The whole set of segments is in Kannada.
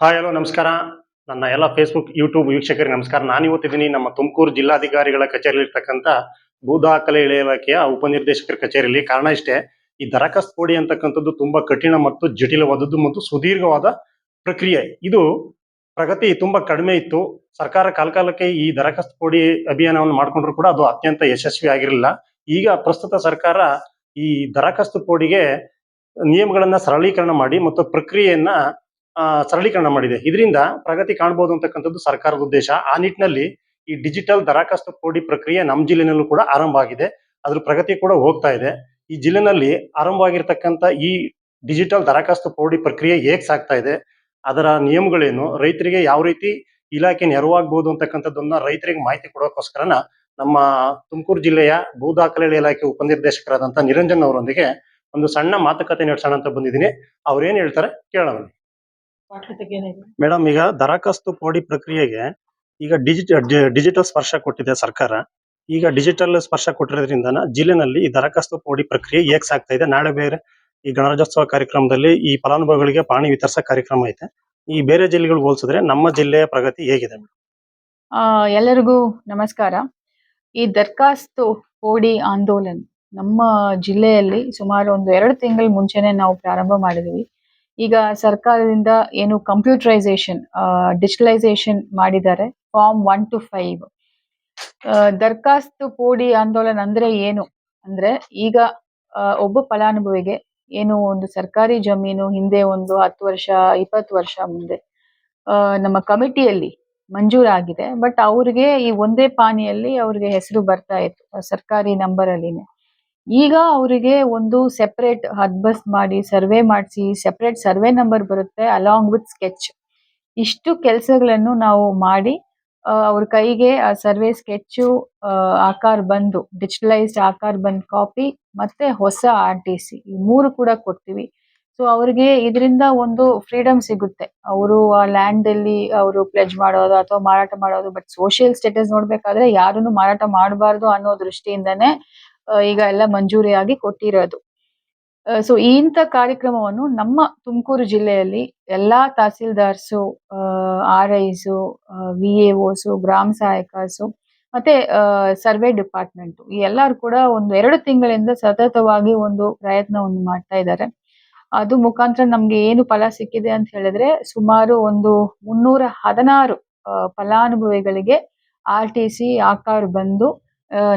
ಹಾಯ್ ಹಲೋ ನಮಸ್ಕಾರ. ನನ್ನ ಎಲ್ಲ ಫೇಸ್ಬುಕ್ ಯೂಟ್ಯೂಬ್ ವೀಕ್ಷಕರಿಗೆ ನಮಸ್ಕಾರ. ನಾನು ಇವತ್ತಿದ್ದೀನಿ ನಮ್ಮ ತುಮಕೂರು ಜಿಲ್ಲಾಧಿಕಾರಿಗಳ ಕಚೇರಿಯಲ್ಲಿ ಭೂ ದಾಖಲೆ ಇಲಾಖೆಯ ಉಪನಿರ್ದೇಶಕರ ಕಚೇರಿಯಲ್ಲಿ. ಕಾರಣ ಇಷ್ಟೇ, ಈ ದರಖಾಸ್ತು ಕೊಡಿ ಅಂತಕ್ಕಂಥದ್ದು ತುಂಬಾ ಕಠಿಣ ಮತ್ತು ಜಟಿಲವಾದದ್ದು ಮತ್ತು ಸುದೀರ್ಘವಾದ ಪ್ರಕ್ರಿಯೆ. ಇದು ಪ್ರಗತಿ ತುಂಬಾ ಕಡಿಮೆ ಇತ್ತು. ಸರ್ಕಾರ ಕಾಲಕಾಲಕ್ಕೆ ಈ ದರಖಾಸ್ತು ಕೊಡಿ ಅಭಿಯಾನವನ್ನು ಮಾಡಿಕೊಂಡ್ರು ಕೂಡ ಅದು ಅತ್ಯಂತ ಯಶಸ್ವಿ ಆಗಿರಲಿಲ್ಲ. ಈಗ ಪ್ರಸ್ತುತ ಸರ್ಕಾರ ಈ ದರಖಾಸ್ತು ಕೋಡಿಗೆ ನಿಯಮಗಳನ್ನ ಸರಳೀಕರಣ ಮಾಡಿ ಮತ್ತು ಪ್ರಕ್ರಿಯೆಯನ್ನ ಸರಳೀಕರಣ ಮಾಡಿದೆ. ಇದರಿಂದ ಪ್ರಗತಿ ಕಾಣಬಹುದು ಅಂತಕ್ಕಂಥದ್ದು ಸರ್ಕಾರದ ಉದ್ದೇಶ. ಆ ನಿಟ್ಟಿನಲ್ಲಿ ಈ ಡಿಜಿಟಲ್ ದರಖಾಸ್ತು ಕೋಡಿ ಪ್ರಕ್ರಿಯೆ ನಮ್ಮ ಜಿಲ್ಲೆನಲ್ಲೂ ಕೂಡ ಆರಂಭ ಆಗಿದೆ. ಅದ್ರ ಪ್ರಗತಿ ಕೂಡ ಹೋಗ್ತಾ ಇದೆ. ಈ ಜಿಲ್ಲೆನಲ್ಲಿ ಆರಂಭವಾಗಿರ್ತಕ್ಕಂಥ ಈ ಡಿಜಿಟಲ್ ದರಖಾಸ್ತು ಪೌಡಿ ಪ್ರಕ್ರಿಯೆ ಹೇಗೆ ಸಾಗ್ತಾ ಇದೆ, ಅದರ ನಿಯಮಗಳೇನು, ರೈತರಿಗೆ ಯಾವ ರೀತಿ ಇಲಾಖೆ ನೆರವಾಗಬಹುದು ಅಂತಕ್ಕಂಥದ್ದನ್ನ ರೈತರಿಗೆ ಮಾಹಿತಿ ಕೊಡೋಕೋಸ್ಕರನ ನಮ್ಮ ತುಮಕೂರು ಜಿಲ್ಲೆಯ ಭೂ ದಾಖಲೆ ಇಲಾಖೆ ಉಪನಿರ್ದೇಶಕರಾದಂತ ನಿರಂಜನ್ ಅವರೊಂದಿಗೆ ಒಂದು ಸಣ್ಣ ಮಾತುಕತೆ ನಡೆಸೋಣ ಅಂತ ಬಂದಿದ್ದೀನಿ. ಅವ್ರೇನ್ ಹೇಳ್ತಾರೆ ಕೇಳೋಣ. ಮೇಡಮ್, ಈಗ ದರಖಾಸ್ತು ಕೋಡಿ ಪ್ರಕ್ರಿಯೆಗೆ ಈಗ ಡಿಜಿಟಲ್ ಡಿಜಿಟಲ್ ಸ್ಪರ್ಶ ಕೊಟ್ಟಿದೆ ಸರ್ಕಾರ. ಈಗ ಡಿಜಿಟಲ್ ಸ್ಪರ್ಶ ಕೊಟ್ಟಿರೋದ್ರಿಂದ ಜಿಲ್ಲೆನಲ್ಲಿ ಈ ದರಖಾಸ್ತು ಕೋಡಿ ಪ್ರಕ್ರಿಯೆ ಹೇಗ್ ಸಾಗ್ತಾ ಇದೆ. ನಾಳೆ ಬೇರೆ ಈ ಗಣರಾಜ್ಯೋತ್ಸವ ಕಾರ್ಯಕ್ರಮದಲ್ಲಿ ಈ ಫಲಾನುಭವಿಗಳಿಗೆ ಪಾಣಿ ವಿತರಿಸೋ ಕಾರ್ಯಕ್ರಮ ಐತೆ. ಈ ಬೇರೆ ಜಿಲ್ಲೆಗಳಿಗೆ ಹೋಲಿಸಿದ್ರೆ ನಮ್ಮ ಜಿಲ್ಲೆಯ ಪ್ರಗತಿ ಹೇಗಿದೆ ಎಲ್ಲರಿಗೂ ನಮಸ್ಕಾರ. ಈ ದರಖಾಸ್ತು ಕೋಡಿ ಆಂದೋಲನ್ ನಮ್ಮ ಜಿಲ್ಲೆಯಲ್ಲಿ ಸುಮಾರು ಒಂದು ಎರಡು ತಿಂಗಳ ಮುಂಚೆನೆ ನಾವು ಪ್ರಾರಂಭ ಮಾಡಿದ್ವಿ. ಈಗ ಸರ್ಕಾರದಿಂದ ಏನು ಕಂಪ್ಯೂಟರೈಸೇಷನ್ ಡಿಜಿಟಲೈಸೇಷನ್ ಮಾಡಿದ್ದಾರೆ, ಫಾರ್ಮ್ ಒನ್ ಟು ಫೈವ್. ದರ್ಖಾಸ್ತು ಪೋಡಿ ಆಂದೋಲನ ಅಂದ್ರೆ ಏನು? ಅಂದ್ರೆ ಈಗ ಒಬ್ಬ ಫಲಾನುಭವಿಗೆ ಏನು ಒಂದು ಸರ್ಕಾರಿ ಜಮೀನು ಹಿಂದೆ ಒಂದು ಹತ್ತು ವರ್ಷ, ಇಪ್ಪತ್ತು ವರ್ಷ ಮುಂದೆ ನಮ್ಮ ಕಮಿಟಿಯಲ್ಲಿ ಮಂಜೂರಾಗಿದೆ, ಬಟ್ ಅವ್ರಿಗೆ ಈ ಒಂದೇ ಪಾನಿಯಲ್ಲಿ ಅವ್ರಿಗೆ ಹೆಸರು ಬರ್ತಾ ಇತ್ತು ಸರ್ಕಾರಿ ನಂಬರ್ ಅಲ್ಲಿನೆ ಈಗ ಅವರಿಗೆ ಒಂದು ಸೆಪರೇಟ್ ಹದ್ಬಸ್ ಮಾಡಿ ಸರ್ವೆ ಮಾಡಿಸಿ ಸೆಪರೇಟ್ ಸರ್ವೆ ನಂಬರ್ ಬರುತ್ತೆ ಅಲಾಂಗ್ ವಿತ್ ಸ್ಕೆಚ್ ಇಷ್ಟು ಕೆಲಸಗಳನ್ನು ನಾವು ಮಾಡಿ ಅವ್ರ ಕೈಗೆ ಆ ಸರ್ವೆ ಸ್ಕೆಚ್ಚು ಆಕಾರ ಬಂದು ಡಿಜಿಟಲೈಸ್ಡ್ ಆಕಾರ ಬಂದ್ ಕಾಪಿ ಮತ್ತೆ ಹೊಸ ಆರ್ ಟಿ ಸಿ ಈ ಮೂರು ಕೂಡ ಕೊಡ್ತೀವಿ. ಸೊ ಅವ್ರಿಗೆ ಇದರಿಂದ ಒಂದು ಫ್ರೀಡಮ್ ಸಿಗುತ್ತೆ. ಅವರು ಆ ಲ್ಯಾಂಡ್ ಅಲ್ಲಿ ಅವರು ಪ್ಲೆಜ್ ಮಾಡೋದು ಅಥವಾ ಮಾರಾಟ ಮಾಡೋದು ಬಟ್ ಸೋಷಿಯಲ್ ಸ್ಟೇಟಸ್ ನೋಡ್ಬೇಕಾದ್ರೆ ಯಾರನ್ನು ಮಾರಾಟ ಮಾಡಬಾರ್ದು ಅನ್ನೋ ದೃಷ್ಟಿಯಿಂದನೇ ಈಗ ಎಲ್ಲ ಮಂಜೂರಿಯಾಗಿ ಕೊಟ್ಟಿರೋದು. ಸೊ ಇಂಥ ಕಾರ್ಯಕ್ರಮವನ್ನು ನಮ್ಮ ತುಮಕೂರು ಜಿಲ್ಲೆಯಲ್ಲಿ ಎಲ್ಲ tahsildars R Is V A Os ಗ್ರಾಮ ಸಹಾಯಕಸು ಮತ್ತೆ ಸರ್ವೆ ಡಿಪಾರ್ಟ್ಮೆಂಟು ಈ ಎಲ್ಲರೂ ಕೂಡ ಒಂದು ಎರಡು ತಿಂಗಳಿಂದ ಸತತವಾಗಿ ಒಂದು ಪ್ರಯತ್ನವನ್ನು ಮಾಡ್ತಾ ಇದ್ದಾರೆ. ಅದು ಮುಖಾಂತರ ನಮ್ಗೆ ಏನು ಫಲ ಸಿಕ್ಕಿದೆ ಅಂತ ಹೇಳಿದ್ರೆ ಸುಮಾರು ಒಂದು ಮುನ್ನೂರ ಹದಿನಾರು ಫಲಾನುಭವಿಗಳಿಗೆ ಆರ್ ಟಿ ಸಿ ಆಕಾರ ಬಂದು